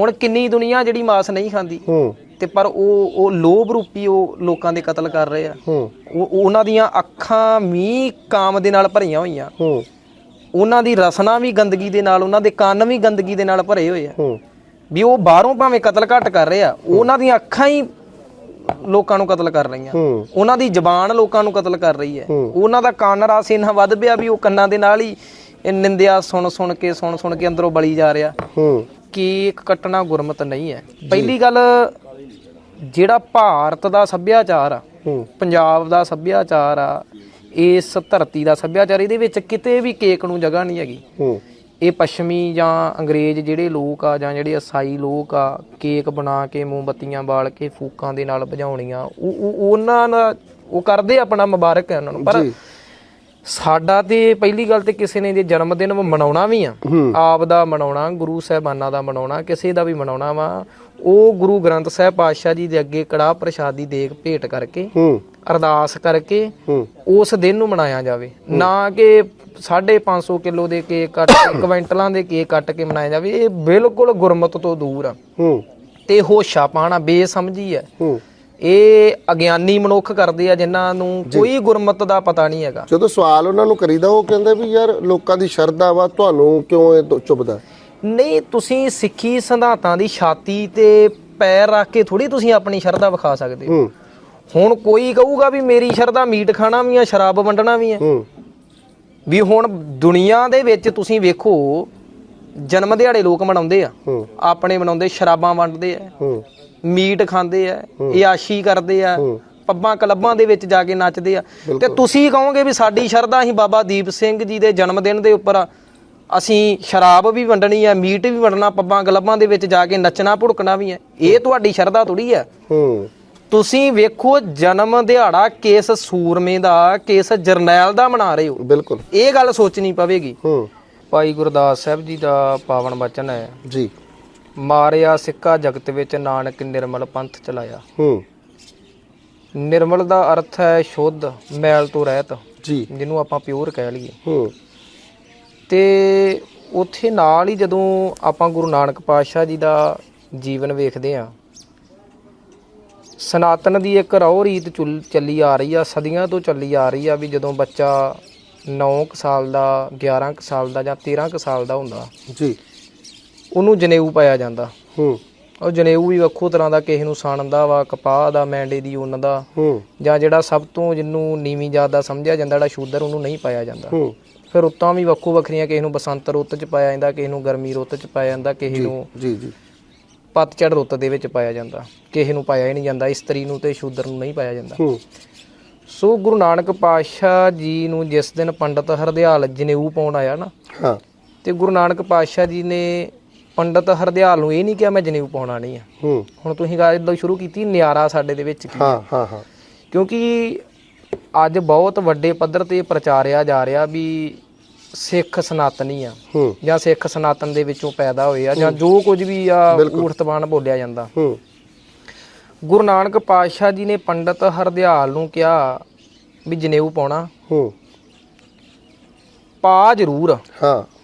ਹੁਣ ਕਿੰਨੀ ਦੁਨੀਆ ਜਿਹੜੀ ਮਾਸ ਨਹੀਂ ਖਾਂਦੀ। ਹੂੰ। ਤੇ ਪਰ ਉਹ ਉਹ ਲੋਭ ਰੂਪੀ ਉਹ ਲੋਕਾਂ ਦੇ ਕਤਲ ਕਰ ਰਹੇ ਆ। ਹੂੰ। ਉਹ ਉਹ ਉਹਨਾਂ ਦੀਆਂ ਅੱਖਾਂ ਵੀ ਕਾਮ ਦੇ ਨਾਲ ਭਰੀਆਂ ਹੋਈਆਂ। ਹੂੰ। ਉਹਨਾਂ ਦੀ ਰਸਨਾ ਵੀ ਗੰਦਗੀ ਦੇ ਨਾਲ ਉਹਨਾਂ ਦੇ ਕੰਨ ਵੀ ਗੰਦਗੀ ਦੇ ਨਾਲ ਭਰੇ ਹੋਏ ਆ। ਹੂੰ। ਵੀ ਉਹ ਬਾਹਰੋਂ ਭਾਵੇਂ ਕਤਲ ਘੱਟ ਕਰ ਰਹੇ ਆ ਉਹਨਾਂ ਦੀਆਂ ਅੱਖਾਂ ਹੀ ਲੋਕਾਂ ਨੂੰ ਕਤਲ ਕਰ ਰਹੀਆਂ। ਉਹਨਾਂ ਦੀ ਜ਼ਬਾਨ ਲੋਕਾਂ ਨੂੰ ਕਤਲ ਕਰ ਰਹੀ ਹੈ। ਉਹਨਾਂ ਦਾ ਕੰਨ ਰਾਸ ਇੰਨਾ ਵੱਧ ਪਿਆ ਵੀ ਉਹ ਕੰਨਾਂ ਦੇ ਨਾਲ ਹੀ ਇਹ ਨਿੰਦਿਆ ਸੁਣ ਸੁਣ ਕੇ ਸੁਣ ਸੁਣ ਕੇ ਅੰਦਰੋਂ ਬਲੀ ਜਾ ਰਿਹਾ। ਕੇਕ ਕੱਟਣਾ ਗੁਰਮਤ ਨਹੀਂ ਹੈ। ਪਹਿਲੀ ਗੱਲ ਜਿਹੜਾ ਭਾਰਤ ਦਾ ਸੱਭਿਆਚਾਰ ਆ ਪੰਜਾਬ ਦਾ ਸੱਭਿਆਚਾਰ ਆ ਇਸ ਧਰਤੀ ਦਾ ਸੱਭਿਆਚਾਰ ਇਹਦੇ ਵਿੱਚ ਕਿਤੇ ਵੀ ਕੇਕ ਨੂੰ ਜਗ੍ਹਾ ਨਹੀਂ ਹੈਗੀ। ਇਹ ਪੱਛਮੀ ਜਾਂ ਅੰਗਰੇਜ਼ ਜਿਹੜੇ ਲੋਕ ਆ ਜਾਂ ਜਿਹੜੇ ਈਸਾਈ ਲੋਕ ਆ ਕੇਕ ਬਣਾ ਕੇ ਮੋਮਬੱਤੀਆਂ ਬਾਲ ਕੇ ਫੂਕਾਂ ਦੇ ਨਾਲ ਭਜਾਉਣੀਆਂ ਉਹ ਉਹ- ਉਹਨਾਂ ਦਾ ਉਹ ਕਰਦੇ ਆਪਣਾ ਮੁਬਾਰਕ ਹੈ ਉਹਨਾਂ ਨੂੰ। ਪਰ ਸਾਡਾ ਤੇ ਪਹਿਲੀ ਗੱਲ ਤੇ ਕਿਸੇ ਨੇ ਜੇ ਜਨਮ ਦਿਨ ਮਨਾਉਣਾ ਵੀ ਆ ਆਪ ਦਾ ਮਨਾਉਣਾ ਗੁਰੂ ਸਾਹਿਬਾਨਾਂ ਦਾ ਮਨਾਉਣਾ ਕਿਸੇ ਦਾ ਵੀ ਮਨਾਉਣਾ ਵਾ ਉਹ ਗੁਰੂ ਗ੍ਰੰਥ ਸਾਹਿਬ ਪਾਤਸ਼ਾਹ ਜੀ ਦੇ ਅੱਗੇ ਕੜਾਹ ਪ੍ਰਸ਼ਾਦੀ ਦੇਗ ਭੇਟ ਕਰਕੇ ਅਰਦਾਸ ਕਰਕੇ ਉਸ ਦਿਨ ਨੂੰ ਮਨਾਇਆ ਜਾਵੇ। ਨਾ ਕਿ 550 ਕਿਲੋ ਦੇ ਕੇਕ ਕੱਟ ਕੇ ਕੁਇੰਟਲਾਂ ਦੇ ਕੇਕ ਕੱਟ ਕੇ ਮਨਾਇਆ ਜਾਵੇ ਇਹ ਬਿਲਕੁਲ ਗੁਰਮਤ ਤੋਂ ਦੂਰ ਆ। ਤੇ ਹੋਸ਼ਾ ਪਾਣਾ ਬੇਸਮਝੀ ਹੈ ਹੂੰ। ਇਹ ਅਗਿਆਨੀ ਮਨੁੱਖ ਕਰਦੇ ਆ ਜਿਨ੍ਹਾਂ ਨੂੰ ਕੋਈ ਗੁਰਮਤ ਦਾ ਪਤਾ ਨਹੀਂ ਹੈਗਾ। ਜਦੋਂ ਸਵਾਲ ਉਹਨਾਂ ਨੂੰ ਕਰੀਦਾ ਉਹ ਕਹਿੰਦੇ ਵੀ ਯਾਰ ਲੋਕਾਂ ਦੀ ਸ਼ਰਧਾ ਵਾ ਤੁਹਾਨੂੰ ਕਿਉਂ ਇਹ ਚੁੱਭਦਾ? ਨਹੀਂ ਤੁਸੀਂ ਸਿੱਖੀ ਸਿਧਾਂਤਾਂ ਦੀ ਛਾਤੀ ਤੇ ਪੈਰ ਰੱਖ ਕੇ ਥੋੜੀ ਤੁਸੀਂ ਆਪਣੀ ਸ਼ਰਧਾ ਵਿਖਾ ਸਕਦੇ ਹੋ। ਹੁਣ ਕੋਈ ਕਹੂਗਾ ਵੀ ਮੇਰੀ ਸ਼ਰਧਾ ਮੀਟ ਖਾਣਾ ਵੀ ਆ ਸ਼ਰਾਬ ਵੰਡਣਾ ਵੀ ਆ। ਵੀ ਹੁਣ ਦੁਨੀਆ ਦੇ ਵਿੱਚ ਤੁਸੀਂ ਵੇਖੋ ਜਨਮ ਦਿਹਾੜੇ ਲੋਕ ਮਨਾਉਂਦੇ ਆ। ਆਪਣੇ ਮਨਾਉਂਦੇ ਸ਼ਰਾਬਾਂ ਵੰਡਦੇ ਆ। ਮੀਟ ਖਾਂਦੇ ਆ ਇਆਸ਼ੀ ਕਰਦੇ ਆ। ਪੱਬਾਂ ਕਲੱਬਾਂ ਦੇ ਵਿੱਚ ਜਾ ਕੇ ਨੱਚਦੇ ਆ। ਤੇ ਤੁਸੀਂ ਕਹੋਗੇ ਵੀ ਸਾਡੀ ਸ਼ਰਧਾ ਅਸੀਂ ਬਾਬਾ ਦੀਪ ਸਿੰਘ ਜੀ ਦੇ ਜਨਮ ਦਿਨ ਦੇ ਉੱਪਰ ਅਸੀਂ ਸ਼ਰਾਬ ਵੀ ਵੰਡਣੀ ਆ ਮੀਟ ਵੀ ਵੰਡਣਾ ਪੱਬਾਂ ਕਲੱਬਾਂ ਦੇ ਵਿੱਚ ਜਾ ਕੇ ਨੱਚਣਾ ਭੁੜਕਣਾ ਵੀ ਹੈ ਇਹ ਤੁਹਾਡੀ ਸ਼ਰਧਾ ਥੋੜੀ ਹੈ ਹੂੰ। ਤੁਸੀਂ ਵੇਖੋ ਜਨਮ ਦਿਹਾੜਾ ਕਿਸ ਸੂਰਮੇ ਦਾ ਕਿਸ ਜਰਨੈਲ ਦਾ ਮਨਾ ਰਹੇ ਹੋ। ਬਿਲਕੁਲ। ਇਹ ਗੱਲ ਸੋਚਣੀ ਪਵੇਗੀ। ਹੂੰ। ਭਾਈ ਗੁਰਦਾਸ ਸਾਹਿਬ ਜੀ ਦਾ ਪਾਵਨ ਬਚਨ ਹੈ। ਜੀ। ਮਾਰਿਆ ਸਿੱਕਾ ਜਗਤ ਵਿੱਚ ਨਾਨਕ ਨਿਰਮਲ ਪੰਥ ਚਲਾਇਆ। ਹੂੰ। ਨਿਰਮਲ ਦਾ ਅਰਥ ਹੈ ਸ਼ੁੱਧ ਮੈਲ ਤੋਂ ਰਹਿਤ ਜੀ। ਜਿਹਨੂੰ ਆਪਾਂ ਪਿਓਰ ਕਹਿ ਲਈਏ। ਹੂੰ। ਤੇ ਉੱਥੇ ਨਾਲ ਹੀ ਜਦੋਂ ਆਪਾਂ ਗੁਰੂ ਨਾਨਕ ਪਾਤਸ਼ਾਹ ਜੀ ਦਾ ਜੀਵਨ ਵੇਖਦੇ ਆ ਸਨਾਤਨ ਦੀ ਇੱਕ ਰਹੁ ਰੀਤ ਚੁੱਲ- ਚੱਲੀ ਆ ਰਹੀ ਆ ਸਦੀਆਂ ਤੋਂ ਚੱਲੀ ਆ ਰਹੀ ਆ ਵੀ ਜਦੋਂ ਬੱਚਾ 9 ਕੁ ਸਾਲ ਦਾ 11 ਕੁ ਸਾਲ ਦਾ ਜਾਂ 13 ਕੁ ਸਾਲ ਦਾ ਹੁੰਦਾ ਜੀ। ਉਹਨੂੰ ਜਨੇਊ ਪਾਇਆ ਜਾਂਦਾ। ਹੂੰ। ਉਹ ਜਨੇਊ ਵੀ ਵੱਖੋ ਤਰ੍ਹਾਂ ਦਾ ਕਿਸੇ ਨੂੰ ਸਾਣ ਦਾ ਵਾ ਕਪਾਹ ਦਾ ਮੈਂਡੇ ਦੀ ਉੱਨ ਦਾ। ਹੂੰ। ਜਾਂ ਜਿਹੜਾ ਸਭ ਤੋਂ ਜਿਹਨੂੰ ਨੀਵੀਂ ਜਾਤ ਦਾ ਸਮਝਿਆ ਜਾਂਦਾ ਜਿਹੜਾ ਸ਼ੂਦਰ ਉਹਨੂੰ ਨਹੀਂ ਪਾਇਆ ਜਾਂਦਾ। ਹੂੰ। ਫਿਰ ਰੁੱਤਾਂ ਵੀ ਵੱਖੋ ਵੱਖਰੀਆਂ ਕਿਸੇ ਨੂੰ ਬਸੰਤ ਰੁੱਤ 'ਚ ਪਾਇਆ ਜਾਂਦਾ ਕਿਸੇ ਨੂੰ ਗਰਮੀ ਰੁੱਤ 'ਚ ਪਾਇਆ ਜਾਂਦਾ ਕਿਸੇ ਨੂੰ ਜੀ ਜੀ। ਪਤਝੜ ਰੁੱਤ ਦੇ ਵਿੱਚ ਪਾਇਆ ਜਾਂਦਾ। ਕਿਸੇ ਨੂੰ ਪਾਇਆ ਹੀ ਨਹੀਂ ਜਾਂਦਾ ਇਸਤਰੀ ਨੂੰ ਤੇ ਸ਼ੂਦਰ ਨੂੰ ਨਹੀਂ ਪਾਇਆ ਜਾਂਦਾ। ਹੂੰ। ਸੋ ਗੁਰੂ ਨਾਨਕ ਪਾਤਸ਼ਾਹ ਜੀ ਨੂੰ ਜਿਸ ਦਿਨ ਪੰਡਤ ਹਰਦਿਆਲ ਜਨੇਊ ਪਾਉਣ ਆਇਆ ਨਾ ਹਾਂ। ਤੇ ਗੁਰੂ ਨਾਨਕ ਪਾਤਸ਼ਾਹ ਜੀ ਨੇ ਪੰਡਤ ਹਰਦਿਆਲ ਨੂੰ ਇਹ ਨਹੀਂ ਕਿਹਾ ਮੈਂ ਜਨੇਊ ਪਾਉਣਾ ਨਹੀਂ ਆ। ਹੂੰ। ਹੁਣ ਤੁਸੀਂ ਗੱਲ ਇਦਾਂ ਸ਼ੁਰੂ ਕੀਤੀ ਨਿਆਰਾ ਸਾਡੇ ਦੇ ਵਿੱਚ ਕੀ ਹਾਂ ਹਾਂ ਹਾਂ। ਕਿਉਂਕਿ ਅੱਜ ਬਹੁਤ ਵੱਡੇ ਪੱਧਰ ਤੇ ਪ੍ਰਚਾਰਿਆ ਜਾ ਰਿਹਾ ਵੀ ਸਿੱਖ ਸਨਾਤਨੀ ਆ ਜਾਂ ਸਿੱਖ ਸਨਾਤਨ ਦੇ ਵਿੱਚੋਂ ਪੈਦਾ ਹੋਏ ਆ ਜਾਂ ਜੋ ਕੁਝ ਵੀ ਆ ਊਰਤਬਾਨ ਬੋਲਿਆ ਜਾਂਦਾ। ਹੂੰ। ਗੁਰੂ ਨਾਨਕ ਪਾਤਸ਼ਾਹ ਜੀ ਨੇ ਪੰਡਤ ਹਰਦਿਆਲ ਨੂੰ ਕਿਹਾ ਵੀ ਜਨੇਊ ਪਾਉਣਾ। ਹੂੰ। ਪਾ ਜ਼ਰੂਰ ਹਾਂ।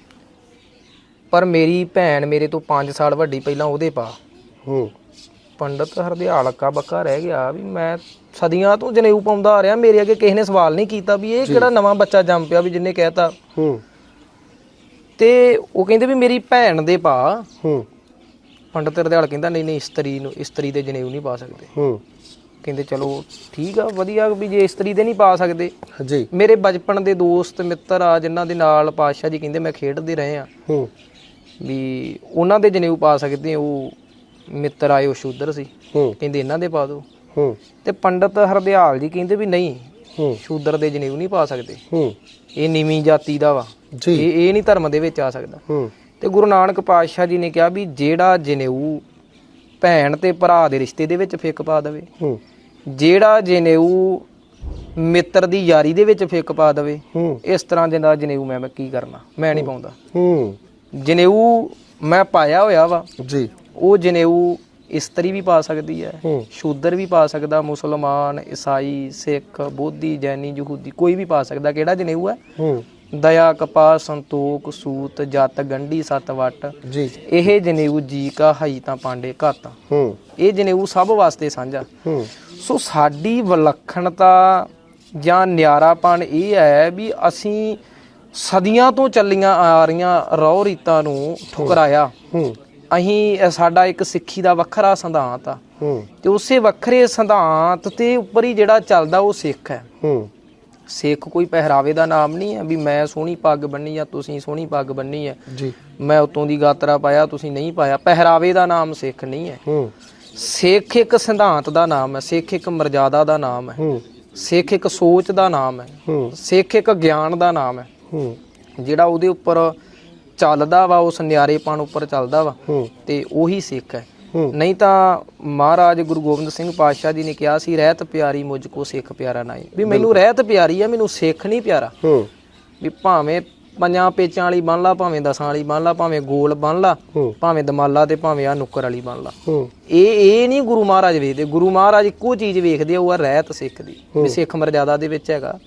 ਪਰ ਮੇਰੀ ਭੈਣ ਮੇਰੇ ਤੋਂ 5 ਸਾਲ ਵੱਡੀ ਪਹਿਲਾਂ ਉਹਦੇ ਪਾ। ਹੂੰ। ਪੰਡਤ ਹਰਦਿਆਲ ਅੱਕਾ ਬੱਕਾ ਰਹਿ ਗਿਆ ਵੀ ਮੈਂ ਸਦੀਆਂ ਤੋਂ ਜਨੇਊ ਪਾਉਂਦਾ ਆ ਰਿਹਾ ਮੇਰੇ ਅੱਗੇ ਕਿਸੇ ਨੇ ਸਵਾਲ ਨਹੀਂ ਕੀਤਾ ਵੀ ਇਹ ਕਿਹੜਾ ਨਵਾਂ ਬੱਚਾ ਜੰਮ ਪਿਆ ਵੀ ਜਿੰਨੇ ਕਹਿਤਾ। ਹੂੰ। ਤੇ ਉਹ ਕਹਿੰਦੇ ਵੀ ਮੇਰੀ ਭੈਣ ਦੇ ਪਾ। ਹੂੰ। ਪੰਡਤ ਹਰਦਿਆਲ ਕਹਿੰਦਾ ਨਹੀਂ ਨਹੀਂ ਇਸਤਰੀ ਨੂੰ ਇਸਤਰੀ ਦੇ ਜਨੇਊ ਨਹੀਂ ਪਾ ਸਕਦੇ। ਹੂੰ। ਕਹਿੰਦੇ ਚਲੋ ਠੀਕ ਆ ਵਧੀਆ ਵੀ ਜੇ ਇਸਤਰੀ ਦੇ ਨਹੀਂ ਪਾ ਸਕਦੇ। ਜੀ। ਮੇਰੇ ਬਚਪਨ ਦੇ ਦੋਸਤ ਮਿੱਤਰ ਆ ਜਿਨ੍ਹਾਂ ਦੇ ਨਾਲ ਪਾਤਸ਼ਾਹ ਜੀ ਕਹਿੰਦੇ ਮੈਂ ਖੇਡਦੇ ਰਹੇ ਆ। ਹੂੰ। ਵੀ ਉਹਨਾਂ ਦੇ ਜਨੇਊ ਪਾ ਸਕਦੇ ਉਹ ਮਿੱਤਰ ਆਏ ਉਹ ਸ਼ੂਦਰ ਸੀ। ਹੂੰ। ਕਹਿੰਦੇ ਇਹਨਾਂ ਦੇ ਪਾ ਦਿਓ। ਹੂੰ। ਤੇ ਪੰਡਤ ਹਰਦਿਆਲ ਜੀ ਕਹਿੰਦੇ ਵੀ ਨਹੀਂ ਹੂੰ। ਸ਼ੂਦਰ ਦੇ ਜਨੇਊ ਨਹੀਂ ਪਾ ਸਕਦੇ। ਹੂੰ। ਇਹ ਨੀਵੀਂ ਜਾਤੀ ਦਾ ਵਾ। ਇਹ ਇਹ ਨਹੀਂ ਧਰਮ ਦੇ ਵਿੱਚ ਆ ਸਕਦਾ। ਹੂੰ। ਤੇ ਗੁਰੂ ਨਾਨਕ ਪਾਤਸ਼ਾਹ ਜੀ ਨੇ ਕਿਹਾ ਵੀ ਜਿਹੜਾ ਜਨੇਊ ਭੈਣ ਤੇ ਭਰਾ ਦੇ ਰਿਸ਼ਤੇ ਦੇ ਵਿੱਚ ਫਿੱਕ ਪਾ ਦੇਵੇ ਹੂੰ। ਜਿਹੜਾ ਜਨੇਊ ਮਿੱਤਰ ਦੀ ਯਾਰੀ ਦੇ ਵਿੱਚ ਫਿੱਕ ਪਾ ਦੇਵੇ ਇਸ ਤਰ੍ਹਾਂ ਦੇ ਨਾਲ ਜਨੇਊ ਮੈਂ ਕੀ ਕਰਨਾ? ਮੈਂ ਨਹੀਂ ਪਾਉਂਦਾ। ਹੂੰ। ਜਨੇਊ ਮੈਂ ਪਾਇਆ ਹੋਇਆ ਵਾ। ਜੀ। ਉਹ ਜਨੇਊ ਇਸਤਰੀ ਵੀ ਪਾ ਸਕਦੀ ਹੈ ਸ਼ੂਦਰ ਵੀ ਪਾ ਸਕਦਾ ਮੁਸਲਮਾਨ ਈਸਾਈ ਸਿੱਖ ਬੋਧੀ ਜੈਨੀ ਯਹੂਦੀ ਕੋਈ ਵੀ ਪਾ ਸਕਦਾ। ਕਿਹੜਾ ਜਨੇਊ ਹੂੰ? ਦਇਆ ਕਪਾ ਸੰਤੋਖ ਸੂਤ ਜਤ ਗੰਢੀ ਸਤ ਵਟ ਜੀ। ਇਹ ਜਨੇਊ ਜੀ ਕਾ ਹਈ ਤਾਂ ਪਾਂਡੇ ਘਾਤਾ ਹੂੰ। ਇਹ ਜਨੇਊ ਸਭ ਵਾਸਤੇ ਸਾਂਝਾ। ਹੂੰ। ਸੋ ਸਾਡੀ ਵਿਲੱਖਣਤਾ ਜਾਂ ਨਿਆਰਾਪਣ ਇਹ ਹੈ ਵੀ ਅਸੀਂ ਸਦੀਆਂ ਤੋਂ ਚੱਲੀਆਂ ਆ ਰਹੀਆਂ ਰੌ ਰੀਤਾਂ ਨੂੰ ਠੁਕਰਾਇਆ। ਹੂੰ। ਅਸੀਂ ਇਹ ਸਾਡਾ ਇੱਕ ਸਿੱਖੀ ਦਾ ਵੱਖਰਾ ਸਿਧਾਂਤ ਆ। ਹੂੰ। ਤੇ ਉਸੇ ਵੱਖਰੇ ਸਿਧਾਂਤ ਤੇ ਉੱਪਰ ਹੀ ਜਿਹੜਾ ਚੱਲਦਾ ਉਹ ਸਿੱਖ ਹੈ। ਹੂੰ। ਸਿੱਖ ਕੋਈ ਪਹਿਰਾਵੇ ਦਾ ਨਾਮ ਨਹੀਂ ਹੈ ਵੀ ਮੈਂ ਸੋਹਣੀ ਪੱਗ ਬੰਨੀ ਜਾਂ ਤੁਸੀਂ ਸੋਹਣੀ ਪੱਗ ਬੰਨੀ ਹੈ। ਜੀ। ਮੈਂ ਉਤੋਂ ਦੀ ਗਾਤਰਾ ਪਾਇਆ ਤੁਸੀਂ ਨਹੀਂ ਪਾਇਆ। ਪਹਿਰਾਵੇ ਦਾ ਨਾਮ ਸਿੱਖ ਨਹੀਂ ਹੈ। ਹੂੰ। ਸਿੱਖ ਇੱਕ ਸਿਧਾਂਤ ਦਾ ਨਾਮ ਹੈ ਸਿੱਖ ਇੱਕ ਮਰਜ਼ਾਦਾ ਦਾ ਨਾਮ ਹੈ। ਹੂੰ। ਸਿੱਖ ਇੱਕ ਸੋਚ ਦਾ ਨਾਮ ਹੂੰ। ਸਿੱਖ ਇੱਕ ਗਿਆਨ ਦਾ ਨਾਮ ਹੈ। ਹੂੰ। ਜਿਹੜਾ ਉਹਦੇ ਉੱਪਰ ਚੱਲਦਾ ਵਾ ਉਸ ਨਿਆਰੇਪਣ ਉੱਪਰ ਚੱਲਦਾ ਵਾ ਹੂੰ। ਤੇ ਉਹੀ ਸਿੱਖ ਹੈ। ਨਹੀਂ ਤਾਂ ਮਹਾਰਾਜ ਗੁਰੂ ਗੋਬਿੰਦ ਸਿੰਘ ਪਾਤਸ਼ਾਹ ਜੀ ਨੇ ਕਿਹਾ ਸੀ ਰਹਿਤ ਪਿਆਰੀ ਮੁਝ ਕੋ ਸਿੱਖ ਪਿਆਰਾ ਨਹੀਂ। ਵੀ ਮੈਨੂੰ ਰਹਿਤ ਪਿਆਰੀ ਆ ਮੈਨੂੰ ਸਿੱਖ ਨਹੀਂ ਪਿਆਰਾ। ਹੂੰ। ਵੀ ਭਾਵੇਂ ਪੰਜਾਂ ਪੇਚਾਂ ਵਾਲੀ ਬੰਨ ਲਾ ਭਾਵੇਂ ਦਸਾਂ ਵਾਲੀ ਬੰਨ ਲਾ ਭਾਵੇਂ ਗੋਲ ਬੰਨ ਲਾ ਭਾਵੇਂ ਦਮਾਲਾ ਤੇ ਭਾਵੇਂ ਆ ਨੁੱਕਰ ਵਾਲੀ ਬੰਨ ਲਾ। ਇਹ ਇਹ ਨਹੀਂ ਗੁਰੂ ਮਹਾਰਾਜ ਵੇਖਦੇ। ਗੁਰੂ ਮਹਾਰਾਜ ਇੱਕੋ ਚੀਜ਼ ਵੇਖਦੇ ਉਹ ਆ ਰਹਿਤ ਸਿੱਖ ਦੀ। ਵੀ ਸਿੱਖ ਮਰਜ਼ਾਦਾ ਦੇ ਵਿੱਚ ਹੈਗਾ।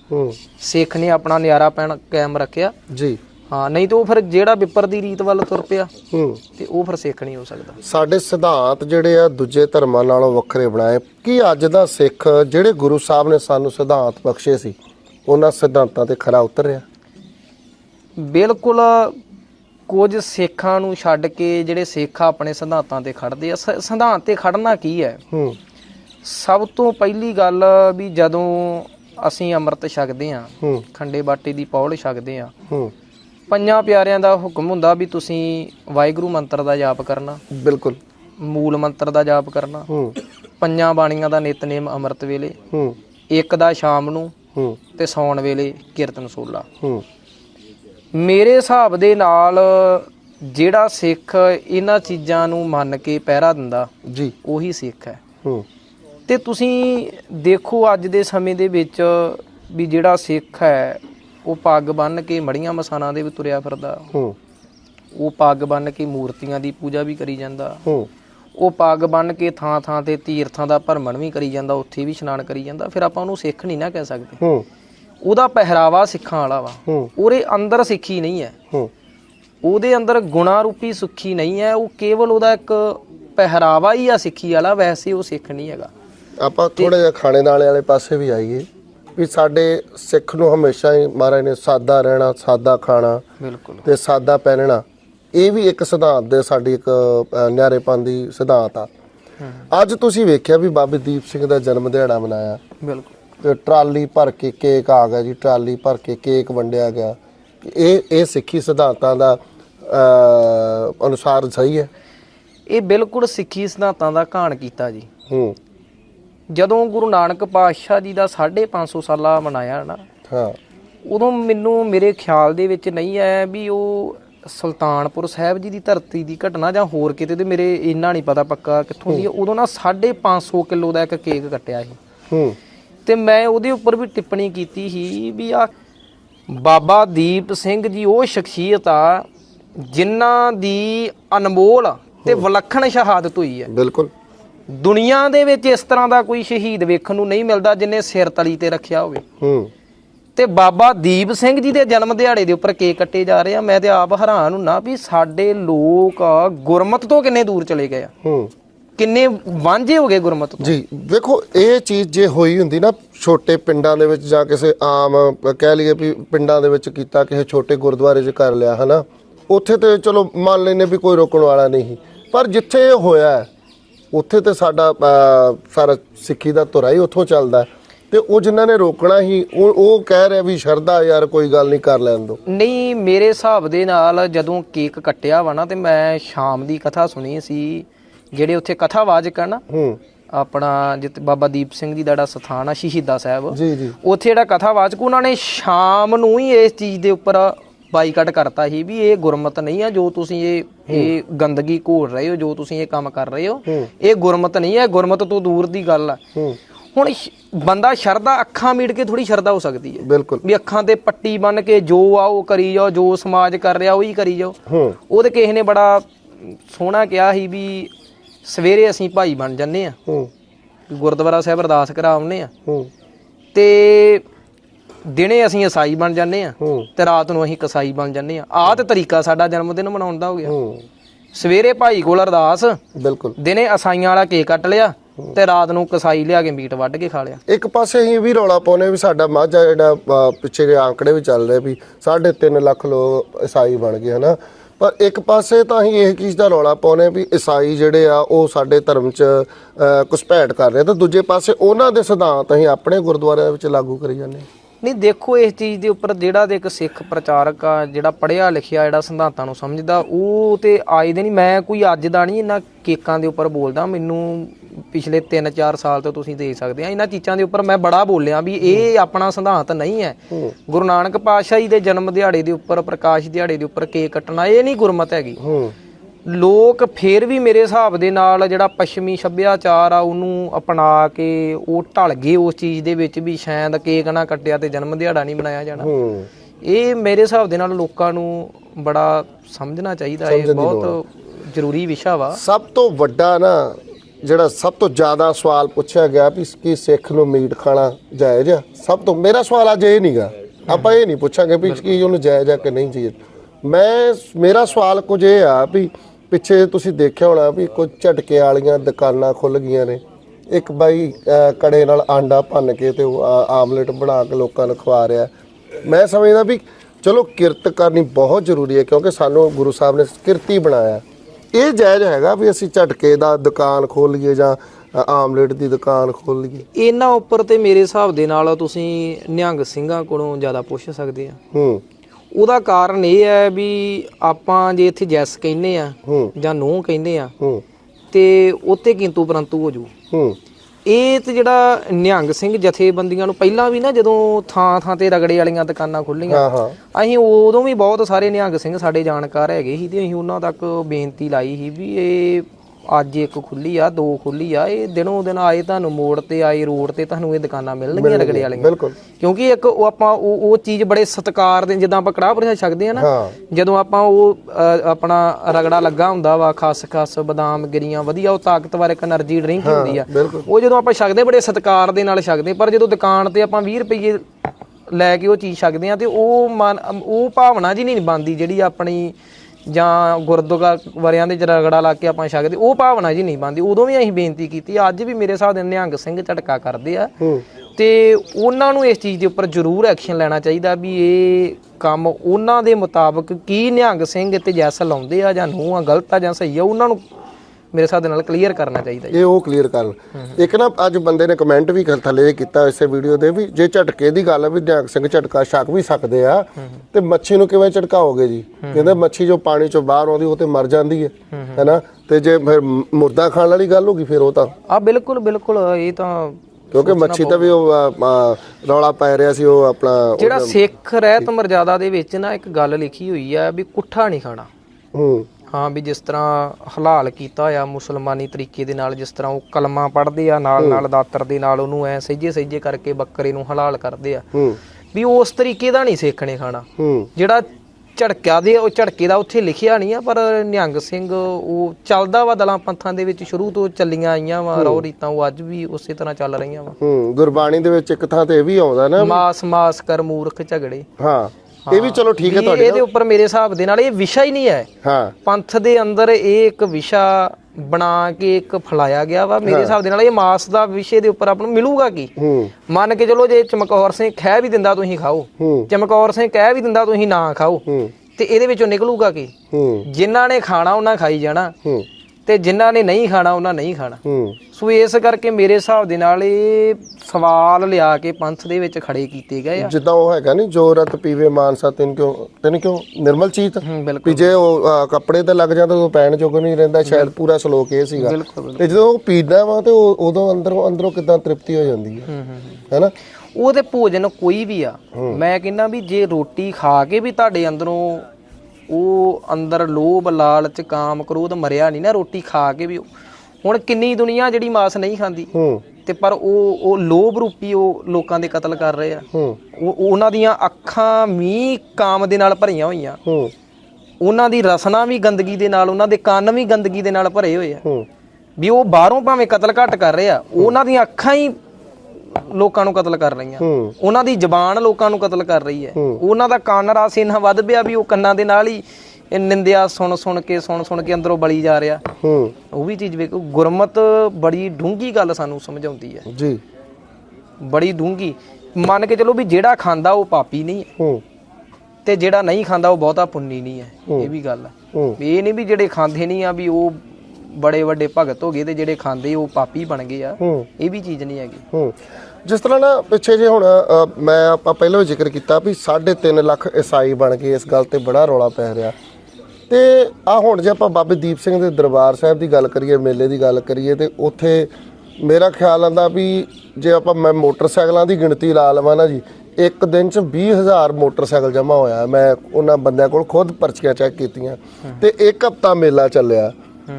ਸਿੱਖ ਨੇ ਆਪਣਾ ਨਿਆਰਾ ਪੈਣ ਕਾਇਮ ਰੱਖਿਆ। ਜੀ। ਹਾਂ ਨਹੀਂ ਤਾਂ ਉਹ ਫਿਰ ਜਿਹੜਾ ਵਿਪਰ ਦੀ ਰੀਤ ਵੱਲ ਤੁਰ ਪਿਆ ਤੇ ਉਹ ਫਿਰ ਸਿੱਖ ਨਹੀਂ ਹੋ ਸਕਦਾ। ਸਾਡੇ ਸਿਧਾਂਤ ਜਿਹੜੇ ਆ ਦੂਜੇ ਧਰਮਾਂ ਨਾਲੋਂ ਵੱਖਰੇ ਬਣਾਏ। ਕੀ ਅੱਜ ਦਾ ਸਿੱਖ ਜਿਹੜੇ ਗੁਰੂ ਸਾਹਿਬ ਨੇ ਸਾਨੂੰ ਸਿਧਾਂਤ ਬਖਸ਼ੇ ਸੀ ਉਹਨਾਂ ਸਿਧਾਂਤਾਂ ਤੇ ਖਰਾ ਉਤਰ ਰਿਹਾ? ਬਿਲਕੁਲ ਕੁਝ ਸਿੱਖਾਂ ਨੂੰ ਛੱਡ ਕੇ ਜਿਹੜੇ ਸਿੱਖ ਆਪਣੇ ਸਿਧਾਂਤਾਂ ਤੇ ਖੜਦੇ ਆ ਸਿਧਾਂਤ ਤੇ ਖੜਨਾ ਕੀ ਹੈ? ਹੂੰ। ਸਭ ਤੋਂ ਪਹਿਲੀ ਗੱਲ ਵੀ ਜਦੋਂ ਅਸੀਂ ਅੰਮ੍ਰਿਤ ਛਕਦੇ ਆ ਹੂੰ। ਖੰਡੇ ਬਾਟੇ ਦੀ ਪੌੜ ਛਕਦੇ ਆ ਹੂੰ। ਪੰਜਾਂ ਪਿਆਰਿਆਂ ਦਾ ਹੁਕਮ ਹੁੰਦਾ ਵੀ ਤੁਸੀਂ ਵਾਹਿਗੁਰੂ ਮੰਤਰ ਦਾ ਜਾਪ ਕਰਨਾ ਬਿਲਕੁਲ। ਮੂਲ ਮੰਤਰ ਦਾ ਜਾਪ ਕਰਨਾ ਹੂੰ। ਪੰਜਾਂ ਬਾਣੀਆਂ ਦਾ ਨਿਤਨੇਮ ਅੰਮ੍ਰਿਤ ਵੇਲੇ ਹੂੰ। ਇੱਕ ਦਾ ਸ਼ਾਮ ਨੂੰ ਹੂੰ। ਤੇ ਸੌਣ ਵੇਲੇ ਕੀਰਤਨ ਸੋਲਾ। ਹੂੰ। ਮੇਰੇ ਹਿਸਾਬ ਦੇ ਨਾਲ ਜਿਹੜਾ ਸਿੱਖ ਇਹਨਾਂ ਚੀਜ਼ਾਂ ਨੂੰ ਮੰਨ ਕੇ ਪਹਿਰਾ ਦਿੰਦਾ ਜੀ। ਉਹੀ ਸਿੱਖ ਹੈ। ਹੂੰ। ਤੇ ਤੁਸੀਂ ਦੇਖੋ ਅੱਜ ਦੇ ਸਮੇਂ ਦੇ ਵਿੱਚ ਵੀ ਜਿਹੜਾ ਸਿੱਖ ਹੈ ਉਹ ਪੱਗ ਬੰਨ ਕੇ ਮੜੀਆਂ ਮਸਾਨਾਂ ਦੇ ਵੀ ਤੁਰਿਆ ਫਿਰਦਾ। ਹੂੰ। ਉਹ ਪੱਗ ਬੰਨ ਕੇ ਮੂਰਤੀਆਂ ਦੀ ਪੂਜਾ ਵੀ ਕਰੀ ਜਾਂਦਾ। ਹੂੰ। ਉਹ ਪੱਗ ਬੰਨ ਕੇ ਥਾਂ ਥਾਂ ਤੇ ਤੀਰਥਾਂ ਦਾ ਭਰਮਣ ਵੀ ਕਰੀ ਜਾਂਦਾ ਉੱਥੇ ਵੀ ਇਸ਼ਨਾਨ ਕਰੀ ਜਾਂਦਾ। ਫਿਰ ਆਪਾਂ ਉਹਨੂੰ ਸਿੱਖ ਨਹੀਂ ਨਾ ਕਹਿ ਸਕਦੇ। ਹੂੰ। ਉਹਦਾ ਪਹਿਰਾਵਾ ਸਿੱਖਾਂ ਵਾਲਾ ਵਾ। ਉਹਦੇ ਅੰਦਰ ਸਿੱਖੀ ਨਹੀਂ ਹੈ। ਉਹਦੇ ਅੰਦਰ ਗੁਣਾ ਰੂਪੀ ਸੁੱਖੀ ਨਹੀਂ ਹੈ। ਉਹ ਕੇਵਲ ਉਹਦਾ ਇੱਕ ਪਹਿਰਾਵਾ ਹੀ ਆ ਸਿੱਖੀ ਵਾਲਾ ਵੈਸੇ ਉਹ ਸਿੱਖ ਨਹੀਂ ਹੈਗਾ। ਆਪਾਂ ਥੋੜਾ ਜਿਹਾ ਖਾਣੇ ਦਾਣੇ ਵਾਲੇ ਪਾਸੇ ਵੀ ਆਈਏ ਵੀ ਸਾਡੇ ਸਿੱਖ ਨੂੰ ਹਮੇਸ਼ਾ ਹੀ ਮਹਾਰਾਜ ਨੇ ਸਾਦਾ ਰਹਿਣਾ ਸਾਦਾ ਖਾਣਾ ਬਿਲਕੁਲ। ਤੇ ਸਾਦਾ ਪਹਿਨਣਾ ਇਹ ਵੀ ਇੱਕ ਸਿਧਾਂਤ ਦੇ ਸਾਡੀ ਇੱਕ ਨਿਆਰੇਪਨ ਦੀ ਸਿਧਾਂਤ ਆ। ਅੱਜ ਤੁਸੀਂ ਵੇਖਿਆ ਵੀ ਬਾਬੇ ਦੀਪ ਸਿੰਘ ਦਾ ਜਨਮ ਦਿਹਾੜਾ ਮਨਾਇਆ। ਬਿਲਕੁਲ। ਤੇ ਟਰਾਲੀ ਭਰ ਕੇ ਕੇਕ ਆ ਗਿਆ ਜੀ ਟਰਾਲੀ ਭਰ ਕੇ ਕੇਕ ਵੰਡਿਆ ਗਿਆ। ਇਹ ਇਹ ਸਿੱਖੀ ਸਿਧਾਂਤਾਂ ਦਾ ਅਨੁਸਾਰ ਸਹੀ ਹੈ? ਇਹ ਬਿਲਕੁਲ ਸਿੱਖੀ ਸਿਧਾਂਤਾਂ ਦਾ ਘਾਣ ਕੀਤਾ ਜੀ। ਹੂੰ। ਜਦੋਂ ਗੁਰੂ ਨਾਨਕ ਪਾਤਸ਼ਾਹ ਜੀ ਦਾ 550 ਸਾਲਾ ਮਨਾਇਆ ਨਾ ਹਾਂ। ਉਦੋਂ ਮੈਨੂੰ ਮੇਰੇ ਖਿਆਲ ਦੇ ਵਿੱਚ ਨਹੀਂ ਆਇਆ ਵੀ ਉਹ ਸੁਲਤਾਨਪੁਰ ਸਾਹਿਬ ਜੀ ਦੀ ਧਰਤੀ ਦੀ ਘਟਨਾ ਜਾਂ ਹੋਰ ਕਿਤੇ ਤੇ ਮੇਰੇ ਇੰਨਾ ਨਹੀਂ ਪਤਾ ਪੱਕਾ ਕਿੱਥੋਂ ਦੀ। ਉਦੋਂ ਨਾ 550 ਕਿਲੋ ਦਾ ਇੱਕ ਕੇਕ ਕੱਟਿਆ ਸੀ। ਹੂੰ। ਤੇ ਮੈਂ ਉਹਦੇ ਉੱਪਰ ਵੀ ਟਿੱਪਣੀ ਕੀਤੀ ਸੀ ਵੀ ਆ ਬਾਬਾ ਦੀਪ ਸਿੰਘ ਜੀ ਉਹ ਸ਼ਖਸੀਅਤ ਆ ਜਿਨ੍ਹਾਂ ਦੀ ਅਨਮੋਲ ਤੇ ਵਿਲੱਖਣ ਸ਼ਹਾਦਤ ਹੋਈ ਹੈ। ਬਿਲਕੁਲ। ਦੁਨੀਆ ਦੇ ਵਿੱਚ ਇਸ ਤਰ੍ਹਾਂ ਦਾ ਕੋਈ ਸ਼ਹੀਦ ਵੇਖਣ ਨੂੰ ਨਹੀਂ ਮਿਲਦਾ ਜਿਨੇ ਸਿਰ ਤਲੀ ਤੇ ਰੱਖਿਆ ਹੋਵੇ। ਹੂੰ। ਤੇ ਬਾਬਾ ਦੀਪ ਸਿੰਘ ਜੀ ਦੇ ਜਨਮ ਦਿਹਾੜੇ ਦੇ ਉੱਪਰ ਕੇਕ ਕੱਟੇ ਜਾ ਰਹੇ ਆ। ਮੈਂ ਤੇ ਆਪ ਹੈਰਾਨ ਹੁੰਨਾ ਵੀ ਸਾਡੇ ਲੋਕ ਗੁਰਮਤ ਤੋਂ ਕਿੰਨੇ ਦੂਰ ਚਲੇ ਗਏ ਆ। ਹੂੰ। ਕਿੰਨੇ ਵਾਂਝੇ ਹੋ ਗਏ ਗੁਰਮਤ ਤੋਂ? ਜੀ ਵੇਖੋ ਇਹ ਚੀਜ਼ ਜੇ ਹੋਈ ਹੁੰਦੀ ਨਾ ਛੋਟੇ ਪਿੰਡਾਂ ਦੇ ਵਿੱਚ ਜਾਂ ਕਿਸੇ ਆਮ ਕਹਿ ਲਈਏ ਵੀ ਪਿੰਡਾਂ ਦੇ ਵਿੱਚ ਕੀਤਾ ਕਿਸੇ ਛੋਟੇ ਗੁਰਦੁਆਰੇ 'ਚ ਕਰ ਲਿਆ ਹਨਾ? ਉੱਥੇ ਤੇ ਚਲੋ ਮੰਨ ਲੈਨੇ ਵੀ ਕੋਈ ਰੋਕਣ ਵਾਲਾ ਨਹੀਂ ਪਰ ਜਿੱਥੇ ਇਹ ਹੋਇਆ ਉੱਥੇ ਤੇ ਸਾਡਾ ਸਾਰਾ ਸਿੱਖੀ ਦਾ ਧੁਰਾ ਹੀ ਉੱਥੋਂ ਚੱਲਦਾ। ਤੇ ਉਹ ਜਿਨ੍ਹਾਂ ਨੇ ਰੋਕਣਾ ਹੀ ਉਹ ਉਹ ਕਹਿ ਰਿਹਾ ਵੀ ਸ਼ਰਧਾ ਯਾਰ ਕੋਈ ਗੱਲ ਨਹੀਂ ਕਰ ਲੈਣ ਦੋ। ਨਹੀਂ ਮੇਰੇ ਹਿਸਾਬ ਦੇ ਨਾਲ ਜਦੋਂ ਕੇਕ ਕੱਟਿਆ ਵਾ ਨਾ ਤੇ ਮੈਂ ਸ਼ਾਮ ਦੀ ਕਥਾ ਸੁਣੀ ਸੀ ਜਿਹੜੇ ਉੱਥੇ ਕਥਾਵਾਚਕ ਆ ਨਾ ਹੂੰ। ਆਪਣਾ ਜਿੱਥੇ ਬਾਬਾ ਦੀਪ ਸਿੰਘ ਜੀ ਦਾ ਜਿਹੜਾ ਸਥਾਨ ਆ ਸ਼ਹੀਦਾ ਸਾਹਿਬ। ਜੀ ਜੀ। ਉੱਥੇ ਜਿਹੜਾ ਕਥਾਵਾਚਕ ਉਹਨਾਂ ਨੇ ਸ਼ਾਮ ਨੂੰ ਹੀ ਇਸ ਚੀਜ਼ ਦੇ ਉੱਪਰ ਬਾਈਕਾਟ ਕਰਤਾ ਸੀ ਵੀ ਇਹ ਗੁਰਮਤ ਨਹੀਂ ਆ ਜੋ ਤੁਸੀਂ ਇਹ ਇਹ ਗੰਦਗੀ ਘੋਲ ਰਹੇ ਹੋ ਜੋ ਤੁਸੀਂ ਇਹ ਕੰਮ ਕਰ ਰਹੇ ਹੋ। ਇਹ ਗੁਰਮਤ ਨਹੀਂ ਹੈ ਗੁਰਮਤ ਤੋਂ ਦੂਰ ਦੀ ਗੱਲ ਆ। ਹੁਣ ਬੰਦਾ ਸ਼ਰਦਾ ਅੱਖਾਂ ਮੀਟ ਕੇ ਥੋੜੀ ਸ਼ਰਦਾ ਹੋ ਸਕਦੀ ਹੈ। ਬਿਲਕੁਲ। ਵੀ ਅੱਖਾਂ ਤੇ ਪੱਟੀ ਬੰਨ ਕੇ ਜੋ ਆ ਉਹ ਕਰੀ ਜਾਓ ਜੋ ਸਮਾਜ ਕਰ ਰਿਹਾ ਉਹੀ ਕਰੀ ਜਾਓ। ਹੂੰ। ਉਹ ਤੇ ਕਿਸੇ ਨੇ ਬੜਾ ਸੋਹਣਾ ਕਿਹਾ ਸੀ ਵੀ ਸਵੇਰੇ ਅਸੀਂ ਭਾਈ ਬਣ ਜੰਨੇ ਆ ਹੂੰ। ਗੁਰਦੁਆਰਾ ਸਾਹਿਬ ਅਰਦਾਸ ਕਰਾਉਨੇ ਆ ਹੂੰ। ਤੇ ਦਿਨੇ ਅਸੀਂ ਈਸਾਈ ਬਣ ਜਾਂਦੇ ਆ ਹੂੰ। ਤੇ ਰਾਤ ਨੂੰ ਅਸੀਂ ਕਸਾਈ ਬਣ ਜਾਂਦੇ ਆ ਆਹ ਤੇ ਤਰੀਕਾ ਸਾਡਾ ਜਨਮ ਦਿਨ ਮਨਾਉਣ ਦਾ ਹੋ ਗਿਆ। ਹੂੰ। ਸਵੇਰੇ ਭਾਈ ਕੋਲ ਅਰਦਾਸ ਬਿਲਕੁਲ। ਦਿਨੇ ਈਸਾਈਆਂ ਵਾਲਾ ਕੇਕ ਕੱਟ ਲਿਆ ਤੇ ਰਾਤ ਨੂੰ ਕਸਾਈ ਲਿਆ ਕੇ ਮੀਟ ਵੱਢ ਕੇ ਖਾ ਲਿਆ। ਇੱਕ ਪਾਸੇ ਅਸੀਂ ਵੀ ਰੌਲਾ ਪਾਉਨੇ ਵੀ ਸਾਡਾ ਮਾਝਾ ਜਿਹੜਾ ਪਿੱਛੇ ਦੇ ਆંકੜੇ ਵੀ ਚੱਲ ਰਹੇ ਵੀ 3.5 ਲੱਖ ਲੋਕ ਈਸਾਈ ਬਣ ਗਏ ਹਨਾ? ਪਰ ਇੱਕ ਪਾਸੇ ਤਾਂ ਅਸੀਂ ਇਹ ਚੀਜ਼ ਦਾ ਰੌਲਾ ਪਾਉਨੇ ਵੀ ਈਸਾਈ ਜਿਹੜੇ ਆ ਉਹ ਸਾਡੇ ਧਰਮ 'ਚ ਅਹ, ਘੁਸਪੈਠ ਕਰ ਰਹੇ ਤੇ ਦੂਜੇ ਪਾਸੇ ਉਹਨਾਂ ਦੇ ਸਿਧਾਂਤ ਅਸੀਂ ਆਪਣੇ ਗੁਰਦੁਆਰਿਆਂ ਵਿੱਚ ਲਾਗੂ ਕਰੀ ਜਾਂਦੇ ਨਹੀਂ ਦੇਖੋ ਇਸ ਚੀਜ਼ ਦੇ ਉੱਪਰ ਜਿਹੜਾ ਦੇ ਇੱਕ ਸਿੱਖ ਪ੍ਰਚਾਰਕ ਆ ਜਿਹੜਾ ਪੜਿਆ ਲਿਖਿਆ ਜਿਹੜਾ ਸਿਧਾਂਤਾਂ ਨੂੰ ਸਮਝਦਾ ਉਹ ਤੇ ਆਏ ਦੇ ਨਹੀਂ। ਮੈਂ ਕੋਈ ਅੱਜ ਦਾ ਨਹੀਂ ਇਹਨਾਂ ਕੇਕਾਂ ਦੇ ਉੱਪਰ ਬੋਲਦਾ। ਮੈਨੂੰ ਪਿਛਲੇ 3-4 ਸਾਲ ਤੋਂ ਤੁਸੀਂ ਦੇਖ ਸਕਦੇ ਆ ਇਹਨਾਂ ਚੀਜ਼ਾਂ ਦੇ ਉੱਪਰ ਮੈਂ ਬੜਾ ਬੋਲਿਆ ਵੀ ਇਹ ਆਪਣਾ ਸਿਧਾਂਤ ਨਹੀਂ ਹੈ। ਗੁਰੂ ਨਾਨਕ ਪਾਤਸ਼ਾਹ ਜੀ ਦੇ ਜਨਮ ਦਿਹਾੜੇ ਦੇ ਉੱਪਰ ਪ੍ਰਕਾਸ਼ ਦਿਹਾੜੇ ਦੇ ਉੱਪਰ ਕੇਕ ਕੱਟਣਾ ਇਹ ਨਹੀਂ ਗੁਰਮਤ ਹੈਗੀ। ਲੋਕ ਫੇਰ ਵੀ ਮੇਰੇ ਹਿਸਾਬ ਦੇ ਨਾਲ ਜਿਹੜਾ ਪੱਛਮੀ ਸੱਭਿਆਚਾਰ ਆ ਉਹਨੂੰ ਅਪਣਾ ਕੇ ਉਹ ਢਲ ਗਏ ਉਸ ਚੀਜ਼ ਦੇ ਵਿੱਚ ਵੀ ਸ਼ਾਇਦ ਕੇਕ ਨਾ ਕੱਟਿਆ ਤੇ ਜਨਮ ਦਿਹਾੜਾ ਨਹੀਂ ਮਨਾਇਆ ਜਾਣਾ। ਇਹ ਮੇਰੇ ਹਿਸਾਬ ਦੇ ਨਾਲ ਲੋਕਾਂ ਨੂੰ ਬੜਾ ਸਮਝਣਾ ਚਾਹੀਦਾ ਇਹ ਬਹੁਤ ਜ਼ਰੂਰੀ ਵਿਸ਼ਾ ਵਾ। ਸਭ ਤੋਂ ਵੱਡਾ ਨਾ ਜਿਹੜਾ ਸਭ ਤੋਂ ਜ਼ਿਆਦਾ ਸਵਾਲ ਪੁੱਛਿਆ ਗਿਆ ਵੀ ਕੀ ਸਿੱਖ ਨੂੰ ਮੀਟ ਖਾਣਾ ਜਾਇਜ਼ ਆ? ਸਭ ਤੋਂ ਮੇਰਾ ਸਵਾਲ ਅੱਜ ਇਹ ਨਹੀਂਗਾ ਆਪਾਂ ਇਹ ਨਹੀਂ ਪੁੱਛਾਂਗੇ ਵੀ ਕੀ ਉਹਨੂੰ ਜਾਇਜ਼ ਆ ਕਿ ਨਹੀਂ ਜਾਇਜ਼। ਮੈਂ, ਮੇਰਾ ਸਵਾਲ ਕੁਝ ਇਹ ਆ ਵੀ ਪਿੱਛੇ ਤੁਸੀਂ ਦੇਖਿਆ ਹੋਣਾ ਵੀ ਕੁਝ ਝਟਕੇ ਵਾਲੀਆਂ ਦੁਕਾਨਾਂ ਖੁੱਲ ਗਈਆਂ ਨੇ। ਇੱਕ ਬਾਈ ਕੜੇ ਨਾਲ ਆਂਡਾ ਭੰਨ ਕੇ ਤੇ ਉਹ ਆ- ਆਮਲੇਟ ਬਣਾ ਕੇ ਲੋਕਾਂ ਨੂੰ ਖਵਾ ਰਿਹਾ। ਮੈਂ ਸਮਝਦਾ ਵੀ ਚਲੋ ਕਿਰਤ ਕਰਨੀ ਬਹੁਤ ਜ਼ਰੂਰੀ ਹੈ ਕਿਉਂਕਿ ਸਾਨੂੰ ਗੁਰੂ ਸਾਹਿਬ ਨੇ ਕਿਰਤੀ ਬਣਾਇਆ। ਇਹ ਜਾਇਜ਼ ਹੈਗਾ ਵੀ ਅਸੀਂ ਝਟਕੇ ਦਾ ਦੁਕਾਨ ਖੋਲ ਲਈਏ ਜਾਂ ਆਮਲੇਟ ਦੀ ਦੁਕਾਨ ਖੋਲ ਲਈਏ ਇਹਨਾਂ ਉੱਪਰ ਤੇ ਮੇਰੇ ਹਿਸਾਬ ਦੇ ਨਾਲ ਤੁਸੀਂ ਨਿਹੰਗ ਸਿੰਘਾਂ ਕੋਲੋਂ ਜ਼ਿਆਦਾ ਪੁੱਛ ਸਕਦੇ ਆ। ਹੂੰ। ਉਹਦਾ ਕਾਰਨ ਇਹ ਹੈ ਵੀ ਆਪਾਂ ਜੇ ਇੱਥੇ ਜੈਸ ਕਹਿੰਦੇ ਆ ਜਾਂ ਨੋ ਕਹਿੰਦੇ ਆ ਹੂੰ। ਤੇ ਉੱਤੇ ਕਿੰਤੂ ਪਰੰਤੂ ਹੋ ਜੂ ਹੂੰ। ਇਹ ਤੇ ਜਿਹੜਾ ਨਿਹੰਗ ਸਿੰਘ ਜਥੇਬੰਦੀਆਂ ਨੂੰ ਪਹਿਲਾਂ ਵੀ ਨਾ ਜਦੋਂ ਥਾਂ ਥਾਂ ਤੇ ਰਗੜੇ ਵਾਲੀਆਂ ਦੁਕਾਨਾਂ ਖੁੱਲੀਆਂ ਅਸੀਂ ਉਦੋਂ ਵੀ ਬਹੁਤ ਸਾਰੇ ਨਿਹੰਗ ਸਿੰਘ ਸਾਡੇ ਜਾਣਕਾਰ ਹੈਗੇ ਸੀ ਤੇ ਅਸੀਂ ਉਹਨਾਂ ਤੱਕ ਬੇਨਤੀ ਲਾਈ ਸੀ ਵੀ ਇਹ ਅੱਜ ਇੱਕ ਖੁੱਲੀ ਆ ਦੋ ਖੁੱਲੀ ਆ ਇਹ ਦਿਨੋਂ ਦਿਨ ਆਏ ਤੁਹਾਨੂੰ ਮੋੜ ਤੇ ਆਏ ਰੋਡ ਤੇ ਤੁਹਾਨੂੰ ਇਹ ਦੁਕਾਨਾਂ ਮਿਲਣਗੀਆਂ ਰਗੜੇ ਵਾਲੀਆਂ। ਕਿਉਂਕਿ ਇੱਕ ਉਹ ਆਪਾਂ ਉਹ ਉਹ ਚੀਜ਼ ਬੜੇ ਸਤਿਕਾਰ ਦੇ ਜਿੱਦਾਂ ਆਪਾਂ ਕੜਾਹ ਪ੍ਰਸ਼ਾਦ ਛਕਦੇ ਆ ਨਾ ਜਦੋਂ ਆਪਾਂ ਉਹ ਆਪਣਾ ਰਗੜਾ ਲੱਗਾ ਹੁੰਦਾ ਵਾ ਖਾਸ ਖਾਸ ਬਦਾਮ ਗਿਰੀਆਂ ਵਧੀਆ ਉਹ ਤਾਕਤਵਰ ਇੱਕ એનર્ਜੀ ਡਰਿੰਕ ਹੁੰਦੀ ਆ। ਉਹ ਜਦੋਂ ਆਪਾਂ ਛਕਦੇ ਬੜੇ ਸਤਿਕਾਰ ਦੇ ਨਾਲ ਛਕਦੇ ਪਰ ਜਦੋਂ ਦੁਕਾਨ ਤੇ ਆਪਾਂ 20 ਰੁਪਏ ਲੈ ਕੇ ਉਹ ਚੀਜ਼ ਛਕਦੇ ਆ ਤੇ ਉਹ ਮਨ ਉਹ ਭਾਵਨਾ ਜੀ ਨਹੀਂ ਬਣਦੀ ਜਿਹੜੀ ਆਪਣੀ ਜਾਂ ਗੁਰਦੁਆਰਿਆਂ ਦੇ ਰਗੜਾ ਲਾ ਕੇ ਆਪਾਂ ਛਕਦੇ ਉਹ ਭਾਵਨਾ ਜੀ ਨਹੀਂ ਬਣਦੀ। ਉਦੋਂ ਵੀ ਅਸੀਂ ਬੇਨਤੀ ਕੀਤੀ ਅੱਜ ਵੀ ਮੇਰੇ ਹਿਸਾਬ ਦੇ ਨਿਹੰਗ ਸਿੰਘ ਝਟਕਾ ਕਰਦੇ ਆ। ਤੇ ਉਹਨਾਂ ਨੂੰ ਇਸ ਚੀਜ਼ ਦੇ ਉੱਪਰ ਜ਼ਰੂਰ ਐਕਸ਼ਨ ਲੈਣਾ ਚਾਹੀਦਾ ਵੀ ਇਹ ਕੰਮ ਉਹਨਾਂ ਦੇ ਮੁਤਾਬਕ ਕੀ ਨਿਹੰਗ ਸਿੰਘ ਤੇ ਜੈਸ ਲਾਉਂਦੇ ਆ ਜਾਂ ਨੂੰ ਆ ਗਲਤ ਆ ਜਾਂ ਸਹੀ ਆ ਉਹਨਾਂ ਨੂੰ ਮੇਰੇ ਦੇ ਨਾਲ ਕਲੀਅਰ ਕਰਨਾ ਚਾਹੀਦਾ ਜੀ। ਇਹ ਉਹ ਕਲੀਅਰ ਕਰਨ ਇੱਕ ਨਾ ਅੱਜ ਬੰਦੇ ਨੇ ਕਮੈਂਟ ਵੀ ਥੱਲੇ ਕੀਤਾ ਇਸੇ ਵੀਡੀਓ ਦੇ ਵੀ ਜੇ ਝਟਕੇ ਦੀ ਗੱਲ ਹੈ ਵੀ ਨਿਹੰਗ ਸਿੰਘ ਝਟਕਾ ਛਕ ਵੀ ਸਕਦੇ ਆ ਤੇ ਮੱਛੀ ਨੂੰ ਕਿਵੇਂ ਝਟਕਾਓਗੇ ਜੀ? ਕਹਿੰਦੇ ਮੱਛੀ ਜੋ ਪਾਣੀ ਚੋਂ ਬਾਹਰ ਆਉਂਦੀ ਉਹ ਤੇ ਮਰ ਜਾਂਦੀ ਹੈ ਹੈਨਾ? ਤੇ ਜੇ ਫਿਰ ਮੁਰਦਾ ਖਾਣ ਵਾਲੀ ਗੱਲ ਹੋਗੀ ਫਿਰ ਉਹ ਤਾਂ। ਆ ਬਿਲਕੁਲ ਬਿਲਕੁਲ ਇਹ ਤਾਂ ਕਿਉਂਕਿ ਮੱਛੀ ਤਾਂ ਵੀ ਉਹ ਆ, ਆ, ਰੌਲਾ ਪੈ ਰਿਹਾ ਸੀ ਉਹ ਆਪਣਾ ਜਿਹੜਾ ਸਿੱਖ ਰਹਿਤ ਮਰਜ਼ਾਦਾ ਦੇ ਵਿੱਚ ਨਾ ਇੱਕ ਗੱਲ ਲਿਖੀ ਹੋਈ ਆ ਵੀ ਕੁੱਠਾ ਨਹੀਂ ਖਾਣਾ। ਹੂੰ। ਹਾਂ ਵੀ ਜਿਸ ਤਰ੍ਹਾਂ ਹਲਾਲ ਕੀਤਾ ਹੋਇਆ ਮੁਸਲਮਾਨੀ ਤਰੀਕੇ ਦੇ ਨਾਲ ਜਿਸ ਤਰ੍ਹਾਂ ਉਹ ਕਲਮਾ ਪੜ੍ਹਦੇ ਆ ਨਾਲ ਨਾਲ ਦਾਤਰ ਦੇ ਨਾਲ ਉਹਨੂੰ ਐ ਸਹਿਜੇ ਸਹਿਜੇ ਕਰਕੇ ਬੱਕਰੇ ਨੂੰ ਹਲਾਲ ਕਰਦੇ ਆ। ਵੀ ਉਸ ਤਰੀਕੇ ਦਾ ਨਹੀਂ ਸਿੱਖ ਨੇ ਖਾਣਾ ਜਿਹੜਾ ਝੜਕਿਆ ਦੇ ਉਹ ਝੜਕੇ ਦਾ ਉੱਥੇ ਲਿਖਿਆ ਨਹੀਂ ਆ ਪਰ ਨਿਹੰਗ ਸਿੰਘ ਉਹ ਚੱਲਦਾ ਵਾ ਦਲਾਂ ਪੰਥਾਂ ਦੇ ਵਿੱਚ ਸ਼ੁਰੂ ਤੋਂ ਚੱਲੀਆਂ ਆਈਆਂ ਵਾ ਰੋ ਰੀਤਾਂ ਉਹ ਅੱਜ ਵੀ ਉਸੇ ਤਰ੍ਹਾਂ ਚੱਲ ਰਹੀਆਂ ਵਾ। ਹੂੰ ਗੁਰਬਾਣੀ ਦੇ ਵਿੱਚ ਇੱਕ ਥਾਂ ਤੇ ਇਹ ਵੀ ਆਉਂਦਾ ਨਾ ਮਾਸ ਮਾਸ ਕਰ ਮੂਰਖ ਝਗੜੇ। ਹਾਂ। ਇਹ ਵੀ ਚਲੋ ਠੀਕ ਹੈ ਤੁਹਾਡੇ ਇਹਦੇ ਉੱਪਰ ਮੇਰੇ ਹਿਸਾਬ ਦੇ ਨਾਲ ਇਹ ਵਿਸ਼ਾ ਹੀ ਨਹੀਂ ਹੈ। ਹਾਂ। ਪੰਥ ਦੇ ਅੰਦਰ ਇਹ ਇੱਕ ਵਿਸ਼ਾ ਬਣਾ ਕੇ ਇੱਕ ਫਲਾਇਆ ਗਿਆ ਵਾ। ਮੇਰੇ ਹਿਸਾਬ ਦੇ ਨਾਲ ਇਹ ਮਾਸ ਦਾ ਵਿਸ਼ੇ ਦੇ ਉੱਪਰ ਆਪ ਨੂੰ ਮਿਲੂਗਾ ਕੀ? ਮੰਨ ਕੇ ਚਲੋ ਜੇ ਚਮਕੌਰ ਸਿੰਘ ਕਹਿ ਵੀ ਦਿੰਦਾ ਤੁਸੀਂ ਖਾਓ। ਚਮਕੌਰ ਸਿੰਘ ਕਹਿ ਵੀ ਦਿੰਦਾ ਤੁਸੀਂ ਨਾ ਖਾਓ। ਤੇ ਇਹਦੇ ਵਿੱਚੋਂ ਨਿਕਲੂਗਾ ਕੀ? ਜਿਨ੍ਹਾਂ ਨੇ ਖਾਣਾ ਉਹਨਾਂ ਖਾਈ ਜਾਣਾ। ਤੇ ਜਿਨ੍ਹਾਂ ਨੇ ਨਹੀਂ ਖਾਣਾ ਉਹਨਾਂ ਨਹੀਂ ਖਾਣਾ। ਹੂੰ। ਸੋ ਇਸ ਕਰਕੇ ਮੇਰੇ ਹਿਸਾਬ ਦੇ ਨਾਲ ਇਹ ਸਵਾਲ ਲਿਆ ਕੇ ਪੰਥ ਦੇ ਵਿੱਚ ਖੜੇ ਕੀਤੇ ਗਏ ਆ। ਜਿੱਦਾਂ ਉਹ ਹੈਗਾ ਨਹੀਂ ਜੋ ਰਤ ਪੀਵੇ ਮਾਨਸਾ ਤੈਨੂੰ ਕਿਉਂ ਤੈਨੂੰ ਕਿਉਂ? ਨਿਰਮਲ ਚੀਤ? ਵੀ ਜੇ ਉਹ ਕੱਪੜੇ ਤੇ ਲੱਗ ਜਾਂਦਾ ਉਹ ਪੈਣ ਜੋਗ ਨਹੀਂ ਰਹਿੰਦਾ ਸ਼ਾਇਦ ਪੂਰਾ ਸ਼ਲੋਕ ਇਹ ਸੀਗਾ। ਤੇ ਜਦੋਂ ਉਹ ਪੀਂਦਾ ਵਾ ਤੇ ਉਹ- ਉਦੋਂ ਅੰਦਰੋਂ ਅੰਦਰੋਂ ਕਿਦਾਂ ਤ੍ਰਿਪਤੀ ਹੋ ਜਾਂਦੀ ਹੈ ਹੈਨਾ? ਉਹ ਤੇ ਭੋਜਨ ਕੋਈ ਵੀ ਆ। ਮੈਂ ਕਹਿੰਦਾ ਵੀ ਜੇ ਰੋਟੀ ਖਾ ਕੇ ਵੀ ਤੁਹਾਡੇ ਅੰਦਰੋਂ ਉਹ ਅੰਦਰ ਲੋਭ ਲਾਲਚ ਕਾਮ ਕ੍ਰੋਧ ਮਰਿਆ ਨਹੀਂ ਨਾ ਰੋਟੀ ਖਾ ਕੇ ਵੀ ਹੁਣ ਕਿੰਨੀ ਦੁਨੀਆ ਜਿਹੜੀ ਮਾਸ ਨਹੀਂ ਖਾਂਦੀ। ਤੇ ਪਰ ਉਹ ਉਹ ਲੋਭ ਰੂਪੀ ਉਹ ਲੋਕਾਂ ਦੇ ਕਤਲ ਕਰ ਰਹੇ ਆ। ਹੂੰ। ਉਹ ਉਹ ਉਹਨਾਂ ਦੀਆਂ ਅੱਖਾਂ ਮੀਂਹ ਕਾਮ ਦੇ ਨਾਲ ਭਰੀਆਂ ਹੋਈਆਂ। ਹੂੰ। ਉਹਨਾਂ ਦੀ ਰਸਨਾ ਵੀ ਗੰਦਗੀ ਦੇ ਨਾਲ ਉਹਨਾਂ ਦੇ ਕੰਨ ਵੀ ਗੰਦਗੀ ਦੇ ਨਾਲ ਭਰੇ ਹੋਏ ਆ। ਹੂੰ। ਵੀ ਉਹ ਬਾਹਰੋਂ ਭਾਵੇਂ ਕਤਲ ਘੱਟ ਕਰ ਰਹੇ ਆ ਉਹਨਾਂ ਦੀਆਂ ਅੱਖਾਂ ਹੀ ਲੋਕਾਂ ਨੂੰ ਕਤਲ ਕਰ ਰਹੀਆਂ। ਉਹਨਾਂ ਦੀ ਜ਼ਬਾਨ ਲੋਕਾਂ ਨੂੰ ਕਤਲ ਕਰ ਰਹੀ ਹੈ। ਉਹਨਾਂ ਦਾ ਕੰਨ ਰਾਸ ਇੰਨਾ ਵੱਧ ਪਿਆ ਵੀ ਉਹ ਕੰਨਾਂ ਦੇ ਨਾਲ ਹੀ ਇਹ ਨਿੰਦਿਆ ਸੁਣ ਸੁਣ ਕੇ ਸੁਣ ਸੁਣ ਕੇ ਅੰਦਰੋਂ ਬਲੀ ਜਾ ਰਿਹਾ। ਹੂੰ। ਉਹ ਵੀ ਚੀਜ਼ ਵੇਖੋ ਗੁਰਮਤ ਬੜੀ ਡੂੰਗੀ ਗੱਲ ਸਾਨੂੰ ਸਮਝਾਉਂਦੀ ਹੈ। ਜੀ। ਬੜੀ ਡੂੰਗੀ ਮੰਨ ਕੇ ਚਲੋ ਵੀ ਜਿਹੜਾ ਖਾਂਦਾ ਉਹ ਪਾਪੀ ਨਹੀਂ ਹੈ। ਹੂੰ। ਤੇ ਜਿਹੜਾ ਨਹੀਂ ਖਾਂਦਾ ਉਹ ਬਹੁਤਾ ਪੁੰਨੀ ਨਹੀਂ ਹੈ। ਇਹ ਵੀ ਗੱਲ ਹੈ। ਹੂੰ। ਵੀ ਇਹ ਨਹੀਂ ਵੀ ਜਿਹੜੇ ਖਾਂਦੇ ਨਹੀਂ ਆ ਵੀ ਉਹ ਬੜੇ ਵੱਡੇ ਭਗਤ ਹੋ ਗਏ ਤੇ ਜਿਹੜੇ ਖਾਂਦੇ ਉਹ ਪਾਪੀ ਬਣ ਗਏ ਆ। ਇਹ ਵੀ ਚੀਜ਼ ਨਹੀਂ ਹੈਗੀ। ਹੂੰ। ਜਿਸ ਤਰ੍ਹਾਂ ਨਾ ਪਿੱਛੇ ਜੇ ਹੁਣ ਮੈਂ ਆਪਾਂ ਪਹਿਲਾਂ ਵੀ ਜ਼ਿਕਰ ਕੀਤਾ ਵੀ 3.5 ਲੱਖ ਈਸਾਈ ਬਣ ਗਏ ਇਸ ਗੱਲ ਤੇ ਬੜਾ ਰੌਲਾ ਪੈ ਰਿਹਾ। ਤੇ ਆ ਹੁਣ ਜੇ ਆਪਾਂ ਬਾਬੇ ਦੀਪ ਸਿੰਘ ਦੇ ਦਰਬਾਰ ਸਾਹਿਬ ਦੀ ਗੱਲ ਕਰੀਏ ਮੇਲੇ ਦੀ ਗੱਲ ਕਰੀਏ ਤੇ ਉੱਥੇ ਮੇਰਾ ਖਿਆਲ ਆਂਦਾ ਵੀ ਜੇ ਆਪਾਂ ਮੈਂ ਮੋਟਰਸਾਈਕਲਾਂ ਦੀ ਗਿਣਤੀ ਲਾ ਲਵਾਂ ਨਾ ਜੀ ਇੱਕ ਦਿਨ ਚ 20000 ਮੋਟਰਸਾਈਕਲ ਜਮ੍ਹਾਂ ਹੋਇਆ। ਮੈਂ ਉਹਨਾਂ ਬੰਦਿਆਂ ਕੋਲ ਖੁਦ ਪਰਚੀਆਂ ਚੈੱਕ ਕੀਤੀਆਂ। ਤੇ ਇੱਕ ਹਫਤਾ ਮੇਲਾ ਚੱਲਿਆ।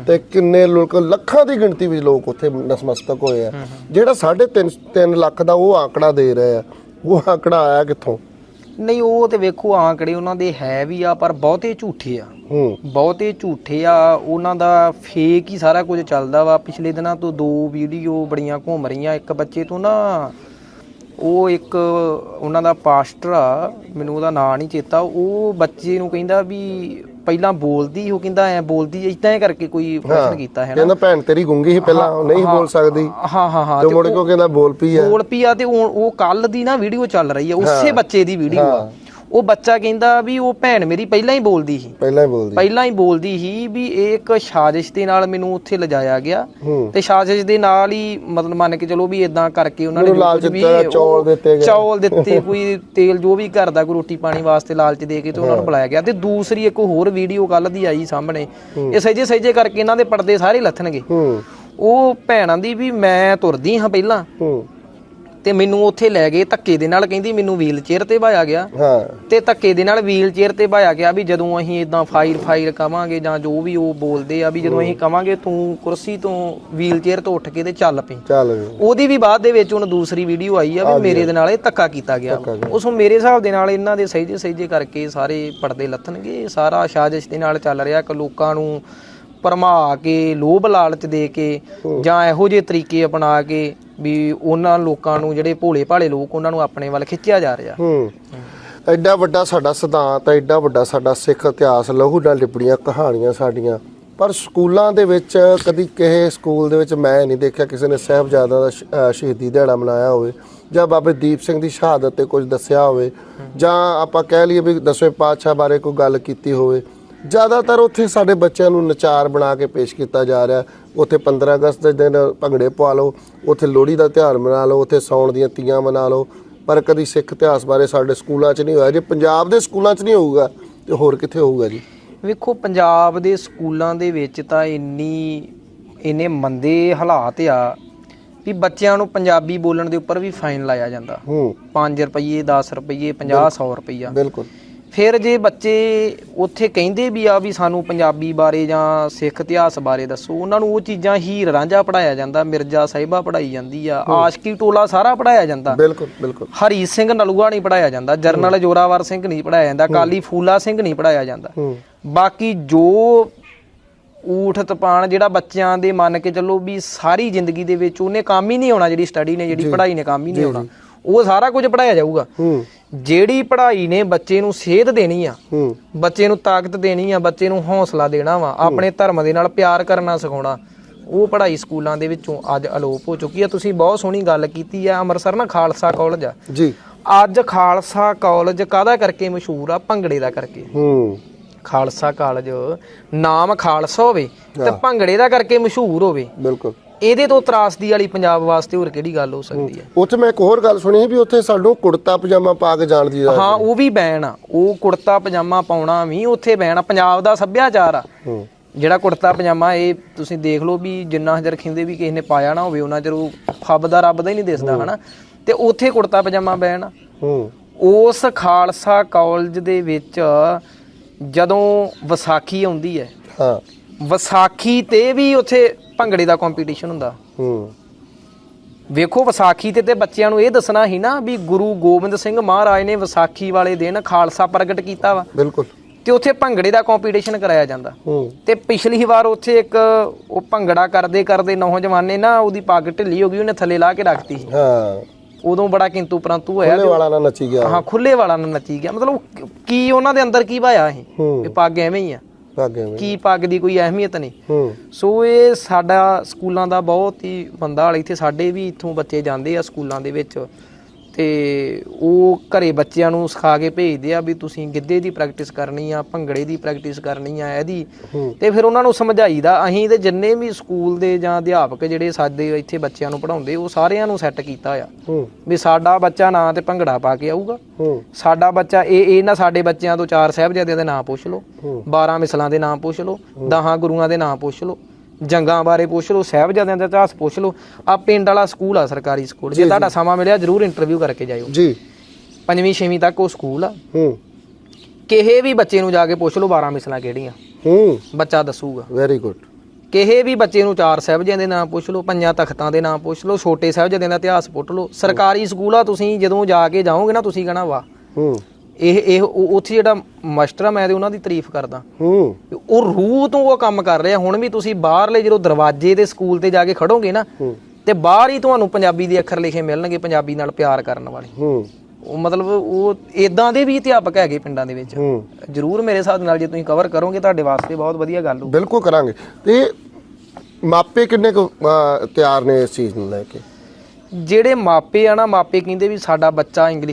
ਤੇ ਕਿੰਨੇ ਲੋਕ ਲੱਖਾਂ ਦੀ ਗਿਣਤੀ ਵਿੱਚ ਲੋਕ ਉੱਥੇ ਨਸਮਸਤਕ ਹੋਏ ਆ। ਜਿਹੜਾ 3.5 3 ਲੱਖ ਦਾ ਉਹ ਆંકੜਾ ਦੇ ਰਹੇ ਆ। ਉਹ ਆંકੜਾ ਆਇਆ ਕਿੱਥੋਂ? ਨਹੀਂ ਉਹ ਤੇ ਵੇਖੋ ਆਂਕੜੇ ਉਹਨਾਂ ਦੇ ਹੈ ਵੀ ਆ ਪਰ ਬਹੁਤੇ ਝੂਠੇ ਆ। ਬਹੁਤੇ ਝੂਠੇ ਆ ਉਹਨਾਂ ਦਾ ਫੇਕ ਹੀ ਸਾਰਾ ਕੁਝ ਚੱਲਦਾ ਵਾ। ਪਿਛਲੇ ਦਿਨਾਂ ਤੋਂ ਦੋ ਵੀਡੀਓ ਬੜੀਆਂ ਘੁੰਮ ਰਹੀਆਂ ਇੱਕ ਬੱਚੇ ਤੋਂ ਨਾ ਉਹ ਇੱਕ ਉਹਨਾਂ ਦਾ ਪਾਸਟਰ ਆ ਮੈਨੂੰ ਉਹਦਾ ਨਾਂ ਨਹੀਂ ਚੇਤਾ ਉਹ ਬੱਚੇ ਨੂੰ ਕਹਿੰਦਾ ਵੀ ਪਹਿਲਾਂ ਬੋਲਦੀ ਉਹ ਕਹਿੰਦਾ ਐ ਬੋਲਦੀ ਇਦਾਂ ਕਰਕੇ ਕੋਈ ਪ੍ਰਸ਼ਨ ਕੀਤਾ ਹੈ ਨਾ? ਕਹਿੰਦਾ ਭੈਣ ਤੇਰੀ ਗੁੰਗੀ ਸੀ ਪਹਿਲਾਂ ਉਹ ਨਹੀਂ ਬੋਲ ਸਕਦੀ। ਹਾਂ ਹਾਂ ਹਾਂ ਤੇ ਮੁੜ ਕੇ ਕਹਿੰਦਾ ਬੋਲ ਪਈ ਆ। ਬੋਲ ਪਈ ਆ ਤੇ ਉਹ ਉਹ ਕੱਲ ਦੀ ਨਾ ਵੀਡੀਓ ਚੱਲ ਰਹੀ ਆ ਉਸੇ ਬੱਚੇ ਦੀ ਵੀਡੀਓ ਆ। ਉਹ ਬੱਚਾ ਕਹਿੰਦਾ ਵੀ ਉਹ ਭੈਣ ਮੇਰੀ ਪਹਿਲਾਂ ਹੀ ਬੋਲਦੀ ਸੀ। ਪਹਿਲਾਂ ਹੀ ਬੋਲਦੀ। ਪਹਿਲਾਂ ਹੀ ਬੋਲਦੀ ਸੀ ਵੀ ਇਹ ਇੱਕ ਸਾਜ਼ਿਸ਼ ਦੇ ਨਾਲ ਮੈਨੂੰ ਉੱਥੇ ਲਿਜਾਇਆ ਗਿਆ। ਤੇ ਸਾਜ਼ਿਸ਼ ਦੇ ਨਾਲ ਹੀ ਮਤਲਬ ਮੰਨ ਕੇ ਚਲੋ ਵੀ ਇਦਾਂ ਕਰਕੇ ਉਹਨਾਂ ਨੇ ਲਾਲਚ ਦਿੱਤਾ, ਚੌਲ ਦਿੱਤੇ ਗਏ। ਚੌਲ ਦਿੱਤੇ ਕੋਈ ਤੇਲ ਜੋ ਵੀ ਘਰ ਦਾ ਕੋਈ ਰੋਟੀ ਪਾਣੀ ਵਾਸਤੇ ਲਾਲਚ ਦੇ ਕੇ ਤੇ ਉਹਨਾਂ ਨੂੰ ਬੁਲਾਇਆ ਗਿਆ। ਤੇ ਦੂਸਰੀ ਇੱਕ ਹੋਰ ਵੀਡੀਓ ਕੱਲ ਦੀ ਆਈ ਸਾਹਮਣੇ। ਇਹ ਸਹਿਜੇ ਸਹਿਜੇ ਕਰਕੇ ਇਹਨਾਂ ਦੇ ਪਰਦੇ ਸਾਰੇ ਲੱਥਣਗੇ। ਉਹ ਭੈਣਾਂ ਦੀ ਵੀ ਮੈਂ ਤੁਰਦੀ ਹਾਂ ਪਹਿਲਾਂ। ਤੇ ਮੈਨੂੰ ਉੱਥੇ ਲੈ ਗਏ ਧੱਕੇ ਦੇ ਨਾਲ ਕਹਿੰਦੀ ਮੈਨੂੰ ਵੀਲ ਚੇਅਰ ਤੇ ਬਾਇਆ ਗਿਆ। ਹਾਂ। ਤੇ ਧੱਕੇ ਦੇ ਨਾਲ ਵੀਲ ਚੇਅਰ ਤੇ ਬਾਇਆ ਗਿਆ ਵੀ ਜਦੋਂ ਅਸੀਂ ਇਦਾਂ ਫਾਇਰ ਫਾਇਰ ਕਵਾਂਗੇ ਜਾਂ ਜੋ ਵੀ ਉਹ ਬੋਲਦੇ ਆ ਵੀ ਜਦੋਂ ਅਸੀਂ ਕਵਾਂਗੇ ਤੂੰ ਕੁਰਸੀ ਤੋਂ ਵੀਲ ਚੇਅਰ ਤੋਂ ਉੱਠ ਕੇ ਤੇ ਚੱਲ ਪਈ। ਚੱਲ ਵੀ। ਉਹਦੀ ਵੀ ਬਾਅਦ ਦੇ ਵਿੱਚ ਹੁਣ ਦੂਸਰੀ ਵੀਡੀਓ ਆਈ ਆ ਵੀ ਮੇਰੇ ਦੇ ਨਾਲ ਇਹ ਧੱਕਾ ਕੀਤਾ ਗਿਆ। ਉਸ ਨੂੰ ਮੇਰੇ ਹਿਸਾਬ ਦੇ ਨਾਲ ਇਹਨਾਂ ਦੇ ਸਹੀਜੇ ਸਹੀਜੇ ਕਰਕੇ ਸਾਰੇ ਪਰਦੇ ਲੱਥਣਗੇ ਸਾਰਾ ਸਾਜ਼ਿਸ਼ ਦੇ ਨਾਲ ਚੱਲ ਰਿਹਾ ਕਿ ਲੋਕਾਂ ਨੂੰ ਭਰਮਾ ਕੇ ਲੋਭ ਲਾਲਚ ਦੇ ਕੇ ਜਾਂ ਇਹੋ ਜਿਹੇ ਤਰੀਕੇ ਅਪਣਾ ਕੇ ਵੀ ਉਹਨਾਂ ਲੋਕਾਂ ਨੂੰ ਜਿਹੜੇ ਭੋਲੇ ਭਾਲੇ ਲੋਕ ਉਹਨਾਂ ਨੂੰ ਆਪਣੇ ਵੱਲ ਖਿੱਚਿਆ ਜਾ ਰਿਹਾ। ਹੂੰ। ਐਡਾ ਵੱਡਾ ਸਾਡਾ ਸਿਧਾਂਤ ਹੈ ਐਡਾ ਵੱਡਾ ਸਾਡਾ ਸਿੱਖ ਇਤਿਹਾਸ ਲਹੂ ਨਾਲ ਲਿਪੜੀਆਂ, ਕਹਾਣੀਆਂ ਸਾਡੀਆਂ। ਪਰ ਸਕੂਲਾਂ ਦੇ ਵਿੱਚ ਕਦੀ ਕਿਸੇ ਸਕੂਲ ਦੇ ਵਿੱਚ ਮੈਂ ਨਹੀਂ ਦੇਖਿਆ ਕਿਸੇ ਨੇ ਸਾਹਿਬਜ਼ਾਦਾ ਦਾ ਸ਼ਹੀਦੀ ਦਿਹਾੜਾ ਮਨਾਇਆ ਹੋਵੇ ਜਾਂ ਬਾਬੇ ਦੀਪ ਸਿੰਘ ਦੀ ਸ਼ਹਾਦਤ ਤੇ ਕੁਝ ਦੱਸਿਆ ਹੋਵੇ ਜਾਂ ਆਪਾਂ ਕਹਿ ਲਈਏ ਵੀ ਦਸਵੇਂ ਪਾਤਸ਼ਾਹ ਬਾਰੇ ਕੋਈ ਗੱਲ ਕੀਤੀ ਹੋਵੇ। ਜ਼ਿਆਦਾਤਰ ਉੱਥੇ ਸਾਡੇ ਬੱਚਿਆਂ ਨੂੰ ਨਚਾਰ ਬਣਾ ਕੇ ਪੇਸ਼ ਕੀਤਾ ਜਾ ਰਿਹਾ ਉੱਥੇ 15 ਅਗਸਤ ਦੇ ਦਿਨ ਭੰਗੜੇ ਪਵਾ ਲਓ ਉੱਥੇ ਲੋਹੜੀ ਦਾ ਤਿਉਹਾਰ ਮਨਾ ਲਓ ਉੱਥੇ ਸੌਣ ਦੀਆਂ ਤੀਆਂ ਮਨਾ ਲਓ। ਪਰ ਕਦੀ ਸਿੱਖ ਇਤਿਹਾਸ ਬਾਰੇ ਸਾਡੇ ਸਕੂਲਾਂ 'ਚ ਨਹੀਂ ਹੋਇਆ। ਜੇ ਪੰਜਾਬ ਦੇ ਸਕੂਲਾਂ 'ਚ ਨਹੀਂ ਹੋਊਗਾ ਤੇ ਹੋਰ ਕਿੱਥੇ ਹੋਊਗਾ ਜੀ? ਵੇਖੋ ਪੰਜਾਬ ਦੇ ਸਕੂਲਾਂ ਦੇ ਵਿੱਚ ਤਾਂ ਇੰਨੀ ਇੰਨੇ ਮੰਦੇ ਹਾਲਾਤ ਆ ਵੀ ਬੱਚਿਆਂ ਨੂੰ ਪੰਜਾਬੀ ਬੋਲਣ ਦੇ ਉੱਪਰ ਵੀ ਫਾਈਨ ਲਾਇਆ ਜਾਂਦਾ। ਹੂੰ। 5 ਰੁਪਏ 10 ਰੁਪਏ 50 100 ਰੁਪਈਆ। ਬਿਲਕੁਲ। ਫਿਰ ਜੇ ਬੱਚੇ ਉੱਥੇ ਕਹਿੰਦੇ ਵੀ ਆ ਵੀ ਸਾਨੂੰ ਪੰਜਾਬੀ ਬਾਰੇ ਜਾਂ ਸਿੱਖ ਇਤਿਹਾਸ ਬਾਰੇ ਦੱਸੋ ਉਹਨਾਂ ਨੂੰ ਉਹ ਚੀਜ਼ਾਂ ਹੀਰ ਰਾਂਝਾ ਪੜਾਇਆ ਜਾਂਦਾ ਮਿਰਜ਼ਾ ਸਾਹਿਬਾ ਪੜਾਈ ਜਾਂਦੀ ਆ ਆਸ਼ਕੀ ਟੋਲਾ ਸਾਰਾ ਪੜਾਇਆ ਜਾਂਦਾ। ਬਿਲਕੁਲ ਬਿਲਕੁਲ। ਹਰੀ ਸਿੰਘ ਨਲੂਆ ਨਹੀਂ ਪੜਾਇਆ ਜਾਂਦਾ ਜਰਨਲ ਜੋਰਾਵਰ ਸਿੰਘ ਨਹੀਂ ਪੜਾਇਆ ਜਾਂਦਾ ਕਾਲੀ ਫੂਲਾ ਸਿੰਘ ਨਹੀਂ ਪੜਾਇਆ ਜਾਂਦਾ। ਬਾਕੀ ਜੋ ਊਠ ਤਪਾਣ ਜਿਹੜਾ ਬੱਚਿਆਂ ਦੇ ਮੰਨ ਕੇ ਚੱਲੋ ਵੀ ਸਾਰੀ ਜ਼ਿੰਦਗੀ ਦੇ ਵਿੱਚ ਉਹਨੇ ਕੰਮ ਹੀ ਨਹੀਂ ਆਉਣਾ ਜਿਹੜੀ ਸਟੱਡੀ ਨੇ ਜਿਹੜੀ ਪੜ੍ਹਾਈ ਨੇ ਕੰਮ ਹੀ ਨਹੀਂ ਆਉਣਾ। ਉਹ ਸਾਰਾ ਕੁਝ ਪੜਾਇਆ ਜਾਊਗਾ। ਜਿਹੜੀ ਪੜ੍ਹਾਈ ਨੇ ਬੱਚੇ ਨੂੰ ਸੇਧ ਦੇਣੀ ਆ ਬੱਚੇ ਨੂੰ ਤਾਕਤ ਦੇਣੀ ਆ ਬੱਚੇ ਨੂੰ ਹੌਸਲਾ ਦੇਣਾ ਵਾ ਆਪਣੇ ਧਰਮ ਦੇ ਨਾਲ ਪਿਆਰ ਕਰਨਾ ਸਿਖਾਉਣਾ ਉਹ ਪੜ੍ਹਾਈ ਸਕੂਲਾਂ ਦੇ ਵਿੱਚੋਂ ਅੱਜ ਅਲੋਪ ਹੋ ਚੁੱਕੀ ਆ। ਤੁਸੀਂ ਬਹੁਤ ਸੋਹਣੀ ਗੱਲ ਕੀਤੀ ਆ ਅੰਮ੍ਰਿਤਸਰ ਨਾ ਖਾਲਸਾ ਕਾਲਜ ਆ। ਜੀ। ਅੱਜ ਖਾਲਸਾ ਕਾਲਜ ਕਾਹਦਾ ਕਰਕੇ ਮਸ਼ਹੂਰ ਆ? ਭੰਗੜੇ ਦਾ ਕਰਕੇ। ਹੂੰ। ਖਾਲਸਾ ਕਾਲਜ ਨਾਮ ਖਾਲਸਾ ਹੋਵੇ ਤੇ ਭੰਗੜੇ ਦਾ ਕਰਕੇ ਮਸ਼ਹੂਰ ਹੋਵੇ। ਬਿਲਕੁਲ। ਇਹਦੇ ਤੋਂ ਤਰਾਸਦੀ ਵਾਲੀ ਪੰਜਾਬ ਵਾਸਤੇ ਹੋਰ ਕਿਹੜੀ ਗੱਲ ਹੋ ਸਕਦੀ ਹੈ? ਉੱਥੇ ਮੈਂ ਇੱਕ ਹੋਰ ਗੱਲ ਸੁਣੀ ਵੀ ਉੱਥੇ ਸਾਨੂੰ ਕੁੜਤਾ ਪਜਾਮਾ ਪਾ ਕੇ ਜਾਣ ਦੀ ਹਾਂ ਉਹ ਵੀ ਬੈਨ ਆ। ਉਹ ਕੁੜਤਾ ਪਜਾਮਾ ਪਾਉਣਾ ਵੀ ਉੱਥੇ ਬੈਨ ਆ। ਪੰਜਾਬ ਦਾ ਸੱਭਿਆਚਾਰ ਆ। ਜਿਹੜਾ ਕੁੜਤਾ ਪਜਾਮਾ ਇਹ ਤੁਸੀਂ ਦੇਖ ਲਓ ਵੀ ਜਿੰਨਾ ਹਜਰ ਖਿੰਦੇ ਵੀ ਕਿਸੇ ਨੇ ਪਾਇਆ ਨਾ ਹੋਵੇ ਉਹਨਾਂ ਚਿਰ ਉਹ ਫੱਬ ਦਾ ਰੱਬ ਦਾ ਹੀ ਨਹੀਂ ਦਿਸਦਾ ਹਨਾ? ਤੇ ਉੱਥੇ ਕੁੜਤਾ ਪਜਾਮਾ ਬੈਨ ਆ। ਉਸ ਖਾਲਸਾ ਕਾਲਜ ਦੇ ਵਿੱਚ ਜਦੋਂ ਵਿਸਾਖੀ ਆਉਂਦੀ ਹੈ ਹਾਂ। ਵਿਸਾਖੀ ਤੇ ਵੀ ਉੱਥੇ ਭੰਗੜੇ ਦਾ ਕੰਪੀਟੀਸ਼ਨ ਹੁੰਦਾ। ਹੂੰ। ਵੇਖੋ ਵਿਸਾਖੀ ਤੇ ਤੇ ਬੱਚਿਆਂ ਨੂੰ ਇਹ ਦੱਸਣਾ ਸੀ ਨਾ ਵੀ ਗੁਰੂ ਗੋਬਿੰਦ ਸਿੰਘ ਮਹਾਰਾਜ ਨੇ ਵਿਸਾਖੀ ਵਾਲੇ ਦਿਨ ਖਾਲਸਾ ਪ੍ਰਗਟ ਕੀਤਾ ਵਾ। ਬਿਲਕੁਲ। ਤੇ ਉੱਥੇ ਭੰਗੜੇ ਦਾ ਕੰਪੀਟੀਸ਼ਨ ਕਰਾਇਆ ਜਾਂਦਾ। ਹੂੰ। ਤੇ ਪਿਛਲੀ ਵਾਰ ਉੱਥੇ ਇੱਕ ਉਹ ਭੰਗੜਾ ਕਰਦੇ ਕਰਦੇ ਨੌਜਵਾਨ ਨੇ ਨਾ ਉਹਦੀ ਪੱਗ ਢਿੱਲੀ ਹੋ ਗਈ ਉਹਨੇ ਥੱਲੇ ਲਾ ਕੇ ਰੱਖਤੀ ਸੀ। ਹਾਂ। ਉਦੋਂ ਬੜਾ ਕਿੰਤੂ ਪਰੰਤੂ ਹੋਇਆ ਖੁੱਲੇ ਵਾਲਾ ਨਾਲ ਨੱਚੀ ਗਿਆ। ਹਾਂ ਖੁੱਲੇ ਵਾਲਾ ਨਾਲ ਨੱਚੀ ਗਿਆ। ਮਤਲਬ ਕੀ ਉਹਨਾਂ ਦੇ ਅੰਦਰ ਕੀ ਭਾਇਆ ਇਹ ਹੂੰ। ਇਹ ਪੱਗ ਐਵੇਂ ਹੀ ਆ। ਕੀ ਪੱਗ ਦੀ ਕੋਈ ਅਹਿਮੀਅਤ ਨਹੀਂ। ਹੂੰ। ਸੋ ਇਹ ਸਾਡਾ ਸਕੂਲਾਂ ਦਾ ਬਹੁਤ ਹੀ ਬੰਦਾ ਵਾਲਾ ਇੱਥੇ ਸਾਡੇ ਵੀ ਇੱਥੋਂ ਬੱਚੇ ਜਾਂਦੇ ਆ ਸਕੂਲਾਂ ਦੇ ਵਿੱਚ। ਤੇ ਉਹ ਘਰੇ ਬੱਚਿਆਂ ਨੂੰ ਸਿਖਾ ਕੇ ਭੇਜਦੇ ਆ ਵੀ ਤੁਸੀਂ ਗਿੱਧੇ ਦੀ ਪ੍ਰੈਕਟਿਸ ਕਰਨੀ ਆ ਭੰਗੜੇ ਦੀ ਪ੍ਰੈਕਟਿਸ ਕਰਨੀ ਆ ਇਹਦੀ। ਤੇ ਫਿਰ ਉਹਨਾਂ ਨੂੰ ਸਮਝਾਈਦਾ ਅਸੀਂ ਤੇ ਜਿੰਨੇ ਵੀ ਸਕੂਲ ਦੇ ਜਾਂ ਅਧਿਆਪਕ ਜਿਹੜੇ ਸਾਡੇ ਇੱਥੇ ਬੱਚਿਆਂ ਨੂੰ ਪੜਾਉਂਦੇ ਉਹ ਸਾਰਿਆਂ ਨੂੰ ਸੈੱਟ ਕੀਤਾ ਆ। ਵੀ ਸਾਡਾ ਬੱਚਾ ਨਾ ਤੇ ਭੰਗੜਾ ਪਾ ਕੇ ਆਊਗਾ। ਸਾਡਾ ਬੱਚਾ ਇਹ ਇਹ ਨਾ ਸਾਡੇ ਬੱਚਿਆਂ ਤੋਂ ਚਾਰ ਸਾਹਿਬਜ਼ਾਦਿਆਂ ਦੇ ਨਾਂ ਪੁੱਛ ਲਓ। ਹੂੰ। 12 ਮਿਸਲਾਂ ਦੇ ਨਾਮ ਪੁੱਛ ਲਓ। ਦਹਾਂ ਗੁਰੂਆਂ ਦੇ ਨਾਮ ਪੁੱਛ ਲਓ। ਜੰਗਾਂ ਬਾਰੇ ਪੁੱਛ ਲਓ ਸਾਹਿਬਜ਼ਾਦਿਆਂ ਦਾ ਇਤਿਹਾਸ ਪੁੱਛ ਲਓ ਆ ਪਿੰਡ ਵਾਲਾ ਸਕੂਲ ਆ ਸਰਕਾਰੀ ਸਕੂਲ ਜੇ ਤੁਹਾਡਾ ਸਮਾਂ ਮਿਲਿਆ ਜਰੂਰ ਇੰਟਰਵਿਊ ਕਰਕੇ ਜਾਇਓ। ਜੀ। ਪੰਜਵੀਂ ਛੇਵੀਂ ਤੱਕ ਉਹ ਸਕੂਲ ਆ। ਹੂੰ। ਕਿਸੇ ਵੀ ਬੱਚੇ ਨੂੰ ਜਾ ਕੇ ਪੁੱਛ ਲਓ 12 ਮਿਸਲਾਂ ਕਿਹੜੀਆਂ। ਹੂੰ। ਬੱਚਾ ਦੱਸੂਗਾ। ਵੈਰੀ ਗੁੱਡ ਕਿਸੇ ਵੀ ਬੱਚੇ ਨੂੰ ਚਾਰ ਸਾਹਿਬਜ਼ਾਦਿਆਂ ਦੇ ਨਾਮ ਪੁੱਛ ਲਓ ਪੰਜਾਂ ਤਖਤਾਂ ਦੇ ਨਾਮ ਪੁੱਛ ਲਓ ਛੋਟੇ ਸਾਹਿਬਜ਼ਾਦਿਆਂ ਦਾ ਇਤਿਹਾਸ ਪੁੱਛ ਲਓ। ਸਰਕਾਰੀ ਸਕੂਲ ਆ ਤੁਸੀਂ ਜਦੋਂ ਜਾ ਕੇ ਜਾਓਗੇ ਨਾ ਤੁਸੀਂ ਕਹਣਾ ਵਾਹ। ਹੂੰ। ਇਹ ਇਹ ਉੱਥੇ ਜਿਹੜਾ ਮਾਸਟਰ ਆ ਮੈਂ ਤੇ ਉਹਨਾਂ ਦੀ ਤਾਰੀਫ ਕਰਦਾ। ਹੂੰ। ਉਹ ਰੂਹ ਤੋਂ ਉਹ ਕੰਮ ਕਰ ਰਿਹਾ। ਹੁਣ ਵੀ ਤੁਸੀਂ ਬਾਹਰਲੇ ਜਦੋਂ ਦਰਵਾਜ਼ੇ ਦੇ ਸਕੂਲ ਤੇ ਜਾ ਕੇ ਖੜੋਗੇ ਨਾ ਤੇ ਬਾਹਰ ਹੀ ਤੁਹਾਨੂੰ ਪੰਜਾਬੀ ਦੇ ਅੱਖਰ ਲਿਖੇ ਮਿਲਣਗੇ ਪੰਜਾਬੀ ਨਾਲ ਪਿਆਰ ਕਰਨ ਵਾਲੇ। ਹੂੰ। ਉਹ ਮਤਲਬ ਉਹ ਇਦਾਂ ਦੇ ਵੀ ਅਧਿਆਪਕ ਹੈਗੇ ਪਿੰਡਾਂ ਦੇ ਵਿੱਚ। ਜਰੂਰ ਮੇਰੇ ਹਿਸਾਬ ਨਾਲ ਜੇ ਤੁਸੀਂ ਕਵਰ ਕਰੋਗੇ ਤੁਹਾਡੇ ਵਾਸਤੇ ਬਹੁਤ ਵਧੀਆ ਗੱਲ ਹੋ ਬਿਲਕੁਲ ਕਰਾਂਗੇ। ਤੇ ਮਾਪੇ ਕਿੰਨੇ ਕੁ ਤਿਆਰ ਨੇ ਇਸ ਚੀਜ਼ ਨੂੰ ਲੈ ਕੇ? ਜਿਹੜੇ ਮਾਪੇ ਆ ਨਾ ਮਾਪੇ ਕਹਿੰਦੇ ਵੀ ਸਾਡਾ ਬੱਚਾ ਇੰਗਲਿਸ਼